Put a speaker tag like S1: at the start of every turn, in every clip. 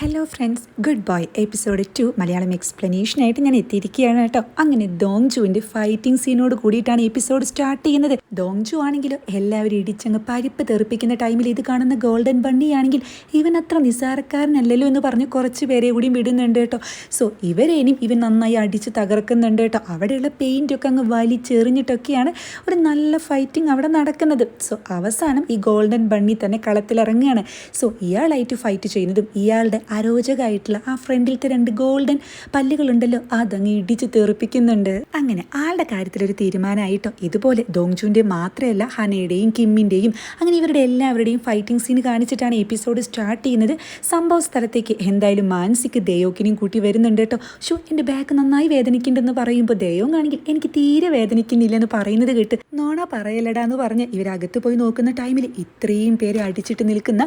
S1: Hello friends good boy episode two Malayalam എക്സ്പ്ലനേഷനായിട്ട് ഞാൻ എത്തിയിരിക്കുകയാണ് കേട്ടോ. അങ്ങനെ ദോങ് ജുവിന്റെ ഫൈറ്റിംഗ് സീനോട് കൂടിയിട്ടാണ് എപ്പിസോഡ് സ്റ്റാർട്ട് ചെയ്യുന്നത്. ദോങ് ജു ആണെങ്കിലും എല്ലാവരും ഇടിച്ചങ്ങ് പരിപ്പ് തെറിപ്പിക്കുന്ന ടൈമിൽ ഇത് കാണുന്ന ഗോൾഡൻ ബണ്ണി ആണെങ്കിൽ ഇവൻ അത്ര നിസ്സാരക്കാരനല്ലല്ലോ എന്ന് പറഞ്ഞ് കുറച്ച് പേരെ കൂടി വിടുന്നുണ്ട് കേട്ടോ. സോ ഇവരേനും ഇവൻ നന്നായി അടിച്ച് തകർക്കുന്നുണ്ട് കേട്ടോ. അവിടെയുള്ള പെയിന്റൊക്കെ അങ്ങ് വലിച്ചെറിഞ്ഞിട്ടൊക്കെയാണ് ഒരു നല്ല ഫൈറ്റിംഗ് അവിടെ നടക്കുന്നത്. സോ അവസാനം ഈ ഗോൾഡൻ ബണ്ണി തന്നെ കളത്തിലിറങ്ങുകയാണ്. സോ ഇയാളായിട്ട് ഫൈറ്റ് ചെയ്യുന്നതും ഇയാളുടെ അരോചകമായിട്ടുള്ള ആ ഫ്രണ്ടിലത്തെ രണ്ട് ഗോൾഡൻ പല്ലുകളുണ്ടല്ലോ അതങ്ങ് ഇടിച്ച് തെറിപ്പിക്കുന്നുണ്ട്. അങ്ങനെ ആളുടെ കാര്യത്തിൽ ഒരു തീരുമാനമായിട്ടോ ഇതുപോലെ ദോങ്ജുവിന്റെ മാത്രമല്ല ഹനയുടെയും കിമ്മിന്റെയും അങ്ങനെ ഇവരുടെ എല്ലാവരുടെയും ഫൈറ്റിംഗ് സീൻ കാണിച്ചിട്ടാണ് എപ്പിസോഡ് സ്റ്റാർട്ട് ചെയ്യുന്നത്. സംഭവ സ്ഥലത്തേക്ക് എന്തായാലും മാനസിക്ക് ദേയോക്കിനെയും കൂട്ടി വരുന്നുണ്ട് കേട്ടോ. ഷോ എന്റെ ബാക്ക് നന്നായി വേദനിക്കുന്നുണ്ടെന്ന് പറയുമ്പോൾ ദേയോങ് ആണെങ്കിൽ എനിക്ക് തീരെ വേദനിക്കുന്നില്ല എന്ന് പറയുന്നത് കേട്ട് നോണ പറയലടാ എന്ന് പറഞ്ഞ് ഇവരകത്ത് പോയി നോക്കുന്ന ടൈമിൽ ഇത്രയും പേര് അടിച്ചിട്ട് നിൽക്കുന്ന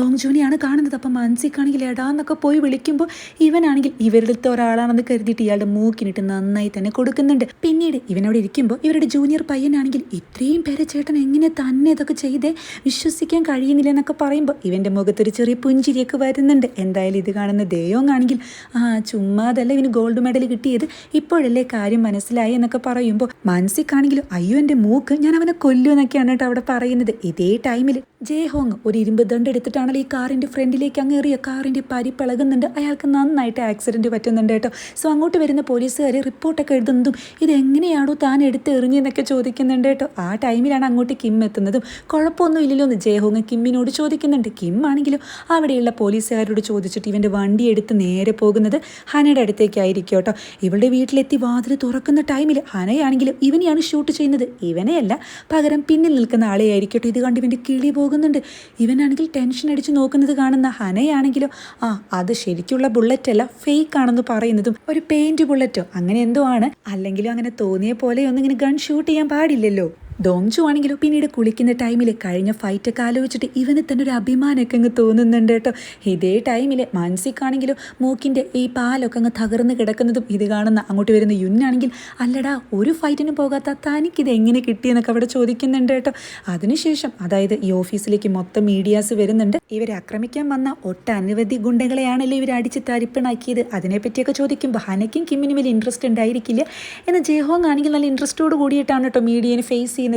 S1: ദോങ്ജുവിനെയാണ് കാണുന്നത്. അപ്പം മാനസിക്കാണെങ്കിൽ എടാ എന്നൊക്കെ പോയി വിളിക്കുമ്പോൾ ഇവനാണെങ്കിൽ ഇവരിലത്തെ ഒരാളാണെന്ന് കരുതിയിട്ട് ഇയാളുടെ മൂക്കിനിട്ട് നന്നായി തന്നെ കൊടുക്കുന്നുണ്ട്. പിന്നീട് ഇവനവിടെ ഇരിക്കുമ്പോൾ ഇവരുടെ ജൂനിയർ പയ്യനാണെങ്കിൽ ഇത്രയും പേരെ ചേട്ടൻ എങ്ങനെ തന്നെ ഇതൊക്കെ ചെയ്തേ വിശ്വസിക്കാൻ കഴിയുന്നില്ല എന്നൊക്കെ പറയുമ്പോൾ ഇവന്റെ മുഖത്തൊരു ചെറിയ പുഞ്ചിരിയൊക്കെ വരുന്നുണ്ട്. എന്തായാലും ഇത് കാണുന്ന ദേയോങ് ആണെങ്കിൽ ആ ചുമ്മാതല്ല ഇവന് ഗോൾഡ് മെഡൽ കിട്ടിയത്. ഇപ്പോഴല്ലേ കാര്യം മനസ്സിലായി എന്നൊക്കെ പറയുമ്പോൾ മാനസിക്കാണെങ്കിലും അയ്യോ എന്റെ മൂക്ക് ഞാൻ അവനെ കൊല്ലു എന്നൊക്കെയാണ് കേട്ടോ അവിടെ പറയുന്നത്. ഇതേ ടൈമിൽ ജയഹോങ് ഒരു ഇരുമ്പ് ദണ്ട് എടുത്തിട്ടാണല്ലോ ഈ കാറിന്റെ ഫ്രണ്ടിലേക്ക് അങ്ങേറിയ അങ്ങ് എറിയ പരി പിളകുന്നുണ്ട്. അയാൾക്ക് നന്നായിട്ട് ആക്സിഡന്റ് പറ്റുന്നുണ്ട് കേട്ടോ. സോ അങ്ങോട്ട് വരുന്ന പോലീസുകാർ റിപ്പോർട്ടൊക്കെ എഴുതുന്നതും ഇതെങ്ങനെയാണോ താൻ എടുത്ത് എറിഞ്ഞെന്നൊക്കെ ചോദിക്കുന്നുണ്ട് കേട്ടോ. ആ ടൈമിലാണ് അങ്ങോട്ട് കിം എത്തുന്നതും. കുഴപ്പമൊന്നും ഇല്ലല്ലോ എന്ന് ജയഹോങ് കിമ്മിനോട് ചോദിക്കുന്നുണ്ട്. കിം ആണെങ്കിലും? അവിടെയുള്ള പോലീസുകാരോട് ചോദിച്ചിട്ട് ഇവന്റെ വണ്ടി എടുത്ത് നേരെ പോകുന്നത് ഹനയുടെ അടുത്തേക്കായിരിക്കും കേട്ടോ. ഇവളുടെ വീട്ടിലെത്തി വാതിൽ തുറക്കുന്ന ടൈമിൽ ഹനയാണെങ്കിലും ഇവനെയാണ് ഷൂട്ട് ചെയ്യുന്നത്. ഇവനെയല്ല പകരം പിന്നിൽ നിൽക്കുന്ന ആളെയായിരിക്കട്ടെ ഇത് കണ്ട് ഇവന്റെ കിളി പോകുന്നുണ്ട്. ഇവനാണെങ്കിൽ ടെൻഷൻ അടിച്ച് നോക്കുന്നത് കാണുന്ന ഹനയാണെങ്കിലോ? ആ അത് ശരിക്കുള്ള ബുള്ളറ്റ് അല്ല ഫേക്ക് ആണെന്ന് പറയുന്നതും ഒരു പെയിന്റ് ബുള്ളറ്റോ അങ്ങനെ എന്തോ ആണ്. അല്ലെങ്കിലും അങ്ങനെ തോന്നിയ പോലെ ഒന്നും ഇങ്ങനെ ഗൺ ഷൂട്ട് ചെയ്യാൻ പാടില്ലല്ലോ. ഡോങ്ചു ആണെങ്കിലും പിന്നീട് കുളിക്കുന്ന ടൈമിൽ കഴിഞ്ഞ ഫൈറ്റൊക്കെ ആലോചിച്ചിട്ട് ഇവന് തന്നെ ഒരു അഭിമാനമൊക്കെ അങ്ങ് തോന്നുന്നുണ്ട് കേട്ടോ. ഇതേ ടൈമിൽ മാനസിക്കാണെങ്കിലും മൂക്കിന്റെ ഈ പാലൊക്കെ അങ്ങ് തകർന്ന് കിടക്കുന്നതും ഇത് കാണുന്ന അങ്ങോട്ട് വരുന്ന യുന്നാണെങ്കിൽ അല്ലടാ ഒരു ഫൈറ്റിനും പോകാത്ത തനിക്കിത് എങ്ങനെ കിട്ടിയെന്നൊക്കെ അവിടെ ചോദിക്കുന്നുണ്ട് കേട്ടോ. അതിനുശേഷം അതായത് ഈ ഓഫീസിലേക്ക് മൊത്തം മീഡിയാസ് വരുന്നുണ്ട്. ഇവരെ ആക്രമിക്കാൻ വന്ന ഒട്ടനവധി ഗുണ്ടകളെയാണല്ലോ ഇവർ അടിച്ച് തരിപ്പണാക്കിയത്. അതിനെപ്പറ്റിയൊക്കെ ചോദിക്കുമ്പോൾ ഹനയ്ക്കും കിമ്മിനും വലിയ ഇൻട്രസ്റ്റ് ഉണ്ടായിരിക്കില്ല. എന്നാൽ ജയഹോങ് ആണെങ്കിൽ നല്ല ഇൻട്രസ്റ്റോട് കൂടിയിട്ടാണ് കേട്ടോ മീഡിയനെ ഫേസ് ചെയ്യുന്നത്.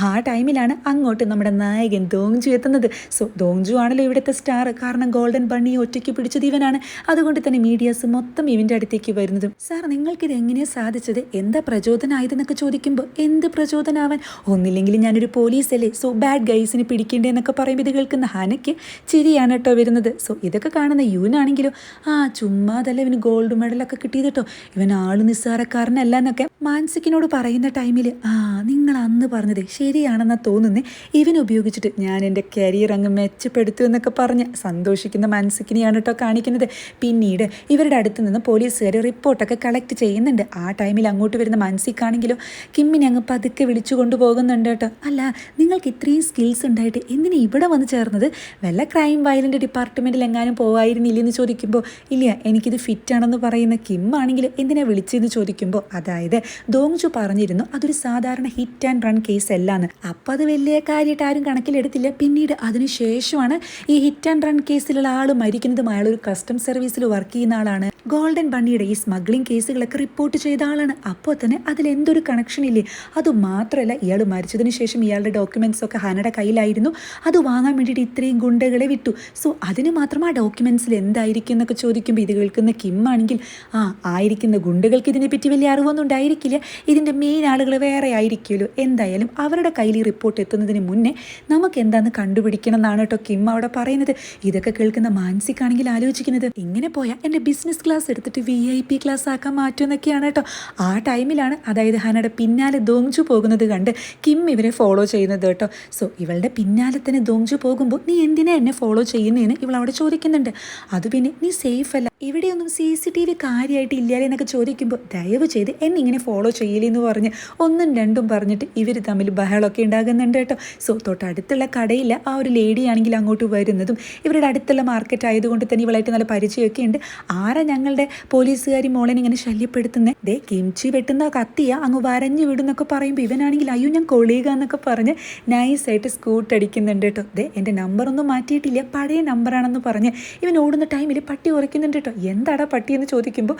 S1: ആ ടൈമിലാണ് അങ്ങോട്ട് നമ്മുടെ നായകൻ ദോങ്ജു എത്തുന്നത്. സോ ദോങ്ജു ആണല്ലോ ഇവിടുത്തെ സ്റ്റാർ. കാരണം ഗോൾഡൻ ബണ്ണി ഒറ്റയ്ക്ക് പിടിച്ചത് ഇവനാണ്. അതുകൊണ്ട് തന്നെ മീഡിയാസ് മൊത്തം ഇവന്റെ അടുത്തേക്ക് വരുന്നതും. സാർ നിങ്ങൾക്കിത് എങ്ങനെയാണ് സാധിച്ചത്? എന്താ പ്രചോദനമായതെന്നൊക്കെ ചോദിക്കുമ്പോൾ എന്ത് പ്രചോദനാവാൻ? ഒന്നില്ലെങ്കിൽ ഞാനൊരു പോലീസല്ലേ? സോ ബാഡ് ഗൈസിനെ പിടിക്കേണ്ടതെന്നൊക്കെ പറയുമ്പോൾ ഇത് കേൾക്കുന്ന ഹനയ്ക്ക് ചിരിയാണ് കേട്ടോ വരുന്നത്. സോ ഇതൊക്കെ കാണുന്ന യുവനാണെങ്കിലും ആ ചുമ്മാതല്ല ഇവന് ഗോൾഡ് മെഡലൊക്കെ കിട്ടിയത് കേട്ടോ. ഇവൻ ആൾ നിസ്സാരക്കാരനല്ല എന്നൊക്കെ മാനസിക്കിനോട് പറയുന്ന ടൈമിൽ ആ നിങ്ങൾ അന്ന് പറഞ്ഞത് ശരിയാണെന്നാണ് തോന്നുന്നേ. ഇവൻ ഉപയോഗിച്ചിട്ട് ഞാൻ എന്റെ കരിയർ അങ്ങ് മെച്ചപ്പെടുത്തു എന്നൊക്കെ പറഞ്ഞ് സന്തോഷിക്കുന്ന മനസ്സിക്കിനെയാണ് കേട്ടോ കാണിക്കുന്നത്. പിന്നീട് ഇവരുടെ അടുത്ത് നിന്ന് പോലീസുകാർ റിപ്പോർട്ടൊക്കെ കളക്ട് ചെയ്യുന്നുണ്ട്. ആ ടൈമിൽ അങ്ങോട്ട് വരുന്ന മാനസിക്കാണെങ്കിലോ കിമ്മിനെ അങ്ങ് പതുക്കെ വിളിച്ചു കൊണ്ടുപോകുന്നുണ്ട് കേട്ടോ അല്ല നിങ്ങൾക്ക് ഇത്രയും സ്കിൽസ് ഉണ്ടായിട്ട് എന്തിനാ ഇവിടെ വന്ന് ചേർന്നത്? വല്ല ക്രൈം വയലന്റ് ഡിപ്പാർട്ട്മെന്റിൽ എങ്ങാനും പോവായിരുന്നില്ലെന്ന് ചോദിക്കുമ്പോൾ ഇല്ല എനിക്കിത് ഫിറ്റാണെന്ന് പറയുന്ന കിം ആണെങ്കിൽ എന്തിനാ വിളിച്ചതെന്ന് ചോദിക്കുമ്പോൾ അതായത് ദോങ്ജു പറഞ്ഞിരുന്നു അതൊരു സാധാരണ ഹിറ്റ് ആൻഡ് റൺ കേസ് അല്ലാന്ന് അപ്പോൾ അത് വലിയ കാര്യമായിട്ട് ആരും കണക്കിലെടുത്തില്ല. പിന്നീട് അതിനുശേഷമാണ് ഈ ഹിറ്റ് ആൻഡ് റൺ കേസിലുള്ള ആൾ മരിക്കുന്നതും അയാൾ ഒരു കസ്റ്റം സർവീസിൽ വർക്ക് ചെയ്യുന്ന ആളാണ്. ഗോൾഡൻ ബണ്ണിയുടെ ഈ സ്മഗ്ലിംഗ് കേസുകളൊക്കെ റിപ്പോർട്ട് ചെയ്ത ആളാണ്. അപ്പോൾ തന്നെ അതിൽ എന്തൊരു കണക്ഷൻ ഇല്ലേ? അത് മാത്രമല്ല ഇയാൾ മരിച്ചതിന് ശേഷം ഇയാളുടെ ഡോക്യുമെന്റ്സ് ഒക്കെ ഹനയുടെ കയ്യിലായിരുന്നു. അത് വാങ്ങാൻ വേണ്ടിയിട്ട് ഇത്രയും ഗുണ്ടകളെ വിട്ടു. സോ അതിന് മാത്രം ആ ഡോക്യുമെന്റ്സിൽ എന്തായിരിക്കും എന്നൊക്കെ ചോദിക്കുമ്പോൾ ഇത് കേൾക്കുന്ന കിമ്മാണെങ്കിൽ ആ ആയിരിക്കുന്ന ഗുണ്ടകൾക്ക് ഇതിനെപ്പറ്റി വലിയ അറിവൊന്നും ഉണ്ടായിരിക്കില്ല. ഇതിന്റെ മെയിൻ ആളുകൾ വേറെ ആയിരിക്കുമല്ലോ. എന്തായാലും അവരുടെ കയ്യിൽ ഈ റിപ്പോർട്ട് എത്തുന്നതിന് മുന്നേ നമുക്ക് എന്താന്ന് കണ്ടുപിടിക്കണം എന്നാണ് കേട്ടോ കിം അവിടെ പറയുന്നത്. ഇതൊക്കെ കേൾക്കുന്ന മാനസികാണെങ്കിൽ ആലോചിക്കുന്നത്. ഇങ്ങനെ പോയാൽ എന്റെ ബിസിനസ് ക്ലാസ് എടുത്തിട്ട് വി ഐ പി ക്ലാസ് ആക്കാൻ മാറ്റുമെന്നൊക്കെയാണ് കേട്ടോ ആ ടൈമിലാണ് അതായത് ഹനയുടെ പിന്നാലെ ദോങ്ജു പോകുന്നത് കണ്ട് കിം ഇവരെ ഫോളോ ചെയ്യുന്നത് കേട്ടോ സോ ഇവളുടെ പിന്നാലെ തന്നെ ദോങ്ജു പോകുമ്പോൾ നീ എന്തിനാ എന്നെ ഫോളോ ചെയ്യുന്നതെന്ന് ഇവൾ അവിടെ ചോദിക്കുന്നുണ്ട്. അത് പിന്നെ നീ സേഫ് അല്ല. ഇവിടെയൊന്നും സി സി ടി വി കാര്യമായിട്ട് ഇല്ലാലേ എന്നൊക്കെ ചോദിക്കുമ്പോൾ ദയവ് ചെയ്ത് എന്നെ ഇങ്ങനെ ഫോളോ ചെയ്യില്ലെന്ന് പറഞ്ഞ് ഒന്നും രണ്ടും പറഞ്ഞിട്ട് ഇവർ തമ്മിൽ ബഹളമൊക്കെ ഉണ്ടാകുന്നുണ്ട് കേട്ടോ. സോ തൊട്ടടുത്തുള്ള കടയില്ല ആ ഒരു ലേഡി ആണെങ്കിൽ അങ്ങോട്ട് വരുന്നതും ഇവരുടെ അടുത്തുള്ള മാർക്കറ്റ് ആയതുകൊണ്ട് തന്നെ ഇവളായിട്ട് നല്ല പരിചയമൊക്കെ ഉണ്ട്. ആരാ ഞങ്ങളുടെ പോലീസുകാരി മോളെ ഇങ്ങനെ ശല്യപ്പെടുത്തുന്നത് ദേ കിംച്ചി വെട്ടുന്ന കത്തിയ അങ്ങ് വരഞ്ഞു വിടുന്നൊക്കെ പറയുമ്പോൾ ഇവനാണെങ്കിൽ അയ്യോ ഞാൻ കൊളീക എന്നൊക്കെ പറഞ്ഞ് നൈസായിട്ട് സ്കൂട്ട് അടിക്കുന്നുണ്ട് കേട്ടോ. ദേ എന്റെ നമ്പറൊന്നും മാറ്റിയിട്ടില്ല. പഴയ നമ്പറാണെന്ന് പറഞ്ഞ് ഇവൻ ഓടുന്ന ടൈമിൽ പട്ടി കുറയ്ക്കുന്നുണ്ട് കേട്ടോ എന്താടാ പട്ടി എന്ന് ചോദിക്കുമ്പോൾ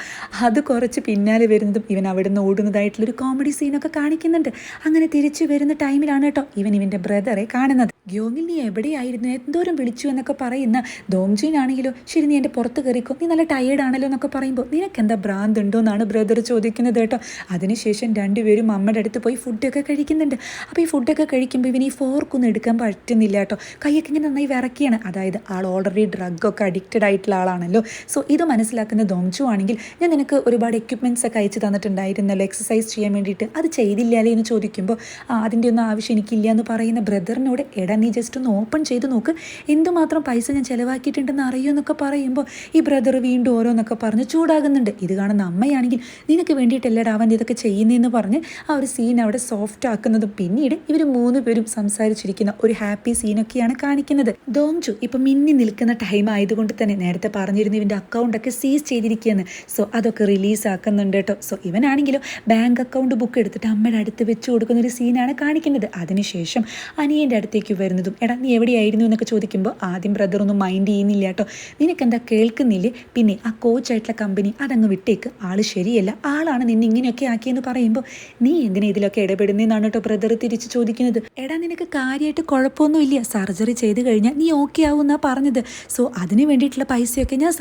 S1: അത് കുറച്ച് പിന്നാലെ വരുന്നതും ഇവൻ അവിടെ നിന്ന് ഓടുന്നതായിട്ടുള്ളൊരു കോമഡി സീനൊക്കെ കാണിക്കുന്നുണ്ട്. അങ്ങനെ തിരിച്ചു വരുന്ന ടൈമിലാണ് കേട്ടോ ഇവൻ ഇവന്റെ ബ്രദറെ കാണുന്നത്. ഗ്യോങ്ങിൽ നീ എവിടെയായിരുന്നു? എന്തോരം വിളിച്ചു എന്നൊക്കെ പറയുന്ന ദോംജീനാണെങ്കിലോ ശരി നീ എന്റെ പുറത്ത് കയറിക്കോ നീ നല്ല ടയേർഡ് ആണല്ലോ എന്നൊക്കെ പറയുമ്പോൾ നിനക്ക് എന്താ ഭ്രാന്ത് ഉണ്ടോ എന്നാണ് ബ്രദർ ചോദിക്കുന്നത് കേട്ടോ. അതിനുശേഷം രണ്ടുപേരും അമ്മയുടെ അടുത്ത് പോയി ഫുഡൊക്കെ കഴിക്കുന്നുണ്ട്. അപ്പോൾ ഈ ഫുഡൊക്കെ കഴിക്കുമ്പോൾ ഇവന് ഈ ഫോർക്കൊന്നും എടുക്കാൻ പറ്റുന്നില്ല കേട്ടോ. കൈയൊക്കെ ഇങ്ങനെ നന്നായി വിറക്കിയാണ്. അതായത് ആൾ ഓൾറെഡി ഡ്രഗ് ഒക്കെ അഡിക്റ്റഡ് ആയിട്ടുള്ള ആളാണല്ലോ. സോ ഇത് മനസ്സിലാക്കുന്ന ദോംജു ആണെങ്കിൽ ഞാൻ നിനക്ക് ഒരുപാട് എക്യുപ്മെന്റ്സ് ഒക്കെ അയച്ചു തന്നിട്ടുണ്ടായിരുന്നല്ലോ എക്സസൈസ് ചെയ്യാൻ വേണ്ടിയിട്ട്. അത് ചെയ്തില്ലാലേ എന്ന് ചോദിക്കുമ്പോൾ ആ അതിന്റെ ഒന്നും ആവശ്യം എനിക്കില്ല എന്ന് പറയുന്ന ബ്രദറിനോട് എടാ നീ ജസ്റ്റ് ഒന്ന് ഓപ്പൺ ചെയ്ത് നോക്ക്. എന്തുമാത്രം പൈസ ഞാൻ ചിലവാക്കിയിട്ടുണ്ടെന്ന് അറിയൂ എന്നൊക്കെ പറയുമ്പോൾ ഈ ബ്രദർ വീണ്ടും ഓരോന്നൊക്കെ പറഞ്ഞ് ചൂടാകുന്നുണ്ട്. ഇത് കാണുന്ന അമ്മയാണെങ്കിൽ നിനക്ക് വേണ്ടിയിട്ടല്ലടാ അവൻ ഇതൊക്കെ ചെയ്യുന്നതെന്ന് പറഞ്ഞ് ആ ഒരു സീൻ അവിടെ സോഫ്റ്റ് ആക്കുന്നതും. പിന്നീട് ഇവർ മൂന്ന് പേരും സംസാരിച്ചിരിക്കുന്ന ഒരു ഹാപ്പി സീനൊക്കെയാണ് കാണിക്കുന്നത്. ദോങ്ചു ഇപ്പം മിന്നി നിൽക്കുന്ന ടൈം ആയതുകൊണ്ട് തന്നെ നേരത്തെ പറഞ്ഞിരുന്നു ഇവന്റെ അക്കൗണ്ടൊക്കെ സീസ് ചെയ്തിരിക്കുകയാണ്. സോ അതൊക്കെ റിലീസ് ആക്കുന്നുണ്ട് കേട്ടോ. സോ ഇവനാണെങ്കിലും ബാങ്ക് അക്കൗണ്ട് ബുക്ക് എടുത്തിട്ട് അമ്മയുടെ അടുത്ത് വെച്ച് കൊടുക്കുന്ന ഒരു സീനാണ് കാണിക്കുന്നത്. അതിനുശേഷം അനിയന്റെ അടുത്തേക്ക് വരുന്നതും എടാ നീ എവിടെയായിരുന്നു? എന്നൊക്കെ ചോദിക്കുമ്പോൾ ആദ്യം ബ്രദറൊന്നും മൈൻഡ് ചെയ്യുന്നില്ല കേട്ടോ. നിനക്കെന്താ കേൾക്കുന്നില്ലേ? പിന്നെ ആ കോച്ചായിട്ടുള്ള കമ്പനി അതങ്ങ് വിട്ടേക്ക്. ആൾ ശരിയല്ല. ആളാണ് നിന്നെ ഇങ്ങനെയൊക്കെ ആക്കിയെന്ന് പറയുമ്പോൾ നീ എന്തിനാ ഇതിലൊക്കെ ഇടപെടുന്നതെന്നാണ് കേട്ടോ ബ്രദർ തിരിച്ച് ചോദിക്കുന്നത്. എടാ നിനക്ക് കാര്യമായിട്ട് കുഴപ്പമൊന്നുമില്ല. സർജറി ചെയ്ത് കഴിഞ്ഞാൽ നീ ഓക്കെ ആവുമെന്നാ പറഞ്ഞത്. സോ അതിന് വേണ്ടിയിട്ടുള്ള പൈസയൊക്കെ ഞാൻ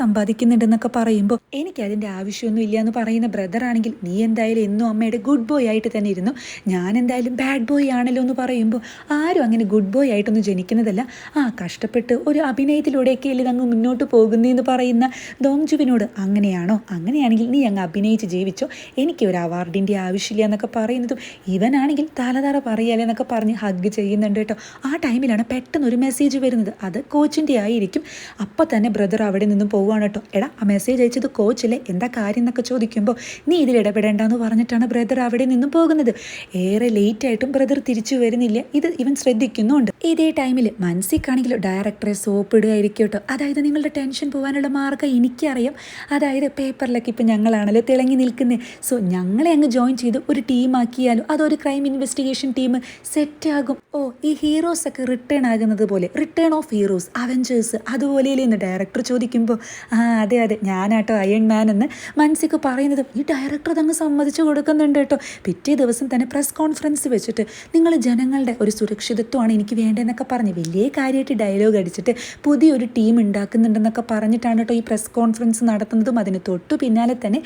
S1: സമ്പാദിക്കുന്നുണ്ടെന്നൊക്കെ പറയുമ്പോൾ എനിക്ക് അതിന്റെ ആവശ്യമൊന്നും ഇല്ല എന്ന് പറയുന്ന ബ്രദർ ആണെങ്കിൽ നീ എന്തായാലും എന്നും അമ്മയുടെ ഗുഡ് ബോയ് ആയിട്ട് തന്നെ ഇരുന്നു. ഞാൻ എന്തായാലും ബാഡ് ബോയ് ആണല്ലോ എന്ന് പറയുമ്പോൾ ആരും അങ്ങനെ ഗുഡ് ബോയ് ആയിട്ടൊന്നും ജനിക്കുന്നതല്ല. ആ കഷ്ടപ്പെട്ട് ഒരു അഭിനയത്തിലൂടെയൊക്കെ അല്ലേ അങ്ങ് മുന്നോട്ട് പോകുന്നതെന്ന് പറയുന്ന ദോംജുവിനോട് അങ്ങനെയാണോ? അങ്ങനെയാണെങ്കിൽ നീ അങ്ങ് അഭിനയിച്ച് ജീവിച്ചോ? എനിക്ക് ഒരു അവാർഡിന്റെ ആവശ്യമില്ല എന്നൊക്കെ പറയുന്നതും ഇവനാണെങ്കിൽ തലതറ പറയാലേ എന്നൊക്കെ പറഞ്ഞ് ഹഗ് ചെയ്യുന്നുണ്ട് കേട്ടോ. ആ ടൈമിലാണ് പെട്ടെന്ന് ഒരു മെസ്സേജ് വരുന്നത്. അത് കോച്ചിന്റെ ആയിരിക്കും. അപ്പം തന്നെ ബ്രദർ അവിടെ നിന്നും പോവുകയാണ് കേട്ടോ. എടാ ആ മെസ്സേജ് അയച്ചത് കോച്ചല്ലേ എന്താ കാര്യം എന്നൊക്കെ ചോദിക്കുമ്പോൾ നീ ഇതിൽ ഇടപെടേണ്ടെന്ന് പറഞ്ഞിട്ടാണ് ബ്രദർ അവിടെ നിന്നും പോകുന്നത്. ഏറെ ലേറ്റ് ആയിട്ടും ബ്രദർ തിരിച്ചു വരുന്നില്ല. ഇത് ഇവൻ ശ്രദ്ധിക്കുന്നുണ്ട്. ഇതേ ടൈമിൽ മനസ്സിക്കാണെങ്കിലും ഡയറക്ടറെ സോപ്പ് ഇടുകയായിരിക്കും കേട്ടോ. അതായത് നിങ്ങളുടെ ടെൻഷൻ പോകാനുള്ള മാർഗം എനിക്കറിയാം. അതായത് പേപ്പറിലൊക്കെ ഇപ്പം ഞങ്ങളാണല്ലോ തിളങ്ങി നിൽക്കുന്നത് സോ ഞങ്ങളെ അങ്ങ് ജോയിൻ ചെയ്ത് ഒരു ടീമാക്കിയാലും അതൊരു ക്രൈം ഇൻവെസ്റ്റിഗേഷൻ ടീം സെറ്റാകും ഓ ഈ ഹീറോസ് ഒക്കെ റിട്ടേൺ ആകുന്നത് പോലെ റിട്ടേൺ ഓഫ് ഹീറോസ് അവഞ്ചേഴ്സ് അതുപോലെ എന്ന് ഡയറക്ടർ ചോദിക്കുമ്പോൾ ആ അതെ അതെ ഞാനാട്ടോ അയൺ മാൻ എന്ന് മനസ്സിക്ക് പറയുന്നത് ഈ ഡയറക്ടർ തന്നെ സമ്മതിച്ചു കൊടുക്കുന്നുണ്ട് കേട്ടോ. പിറ്റേ ദിവസം തന്നെ പ്രസ് കോൺഫറൻസ് വെച്ചിട്ട് നിങ്ങൾ ജനങ്ങളുടെ ഒരു സുരക്ഷിതത്വമാണ് എനിക്ക് വേണ്ടതെന്നൊക്കെ പറഞ്ഞ് വലിയ കാര്യമായിട്ട് ഡയലോഗ് അടിച്ചിട്ട് പുതിയൊരു ടീം ഉണ്ടാക്കുന്നുണ്ടെന്നൊക്കെ പറഞ്ഞിട്ടാണ് കേട്ടോ ഈ പ്രസ് കോൺഫറൻസ് നടത്തുന്നതും. അതിന് തൊട്ടു പിന്നാലെ തന്നെ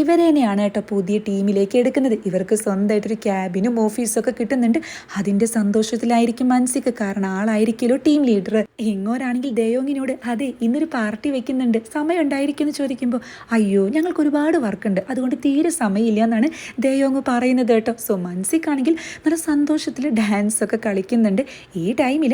S1: ഇവരെ തന്നെയാണ് കേട്ടോ പുതിയ ടീമിലേക്ക് എടുക്കുന്നത്. ഇവർക്ക് സ്വന്തമായിട്ടൊരു ക്യാബിനും ഓഫീസും ഒക്കെ കിട്ടുന്നുണ്ട്. അതിന്റെ സന്തോഷത്തിലായിരിക്കും മനസ്സിക്ക് കാരണം ആളായിരിക്കുമല്ലോ ടീം ലീഡർ എങ്ങോരാണെങ്കിൽ ദയോങ്ങിനോട് അതെ ഇന്നൊരു പാർട്ടി വെക്കുന്നുണ്ട്. സമയം ഉണ്ടായിരിക്കും എന്ന് ചോദിക്കുമ്പോൾ അയ്യോ ഞങ്ങൾക്ക് ഒരുപാട് വർക്കുണ്ട്. അതുകൊണ്ട് തീരെ സമയമില്ല എന്നാണ് ദയോങ് പറയുന്നത് കേട്ടോ. സോ മൻസിക്കാണെങ്കിൽ നല്ല സന്തോഷത്തിൽ ഡാൻസ് ഒക്കെ കളിക്കുന്നുണ്ട്. ഈ ടൈമിൽ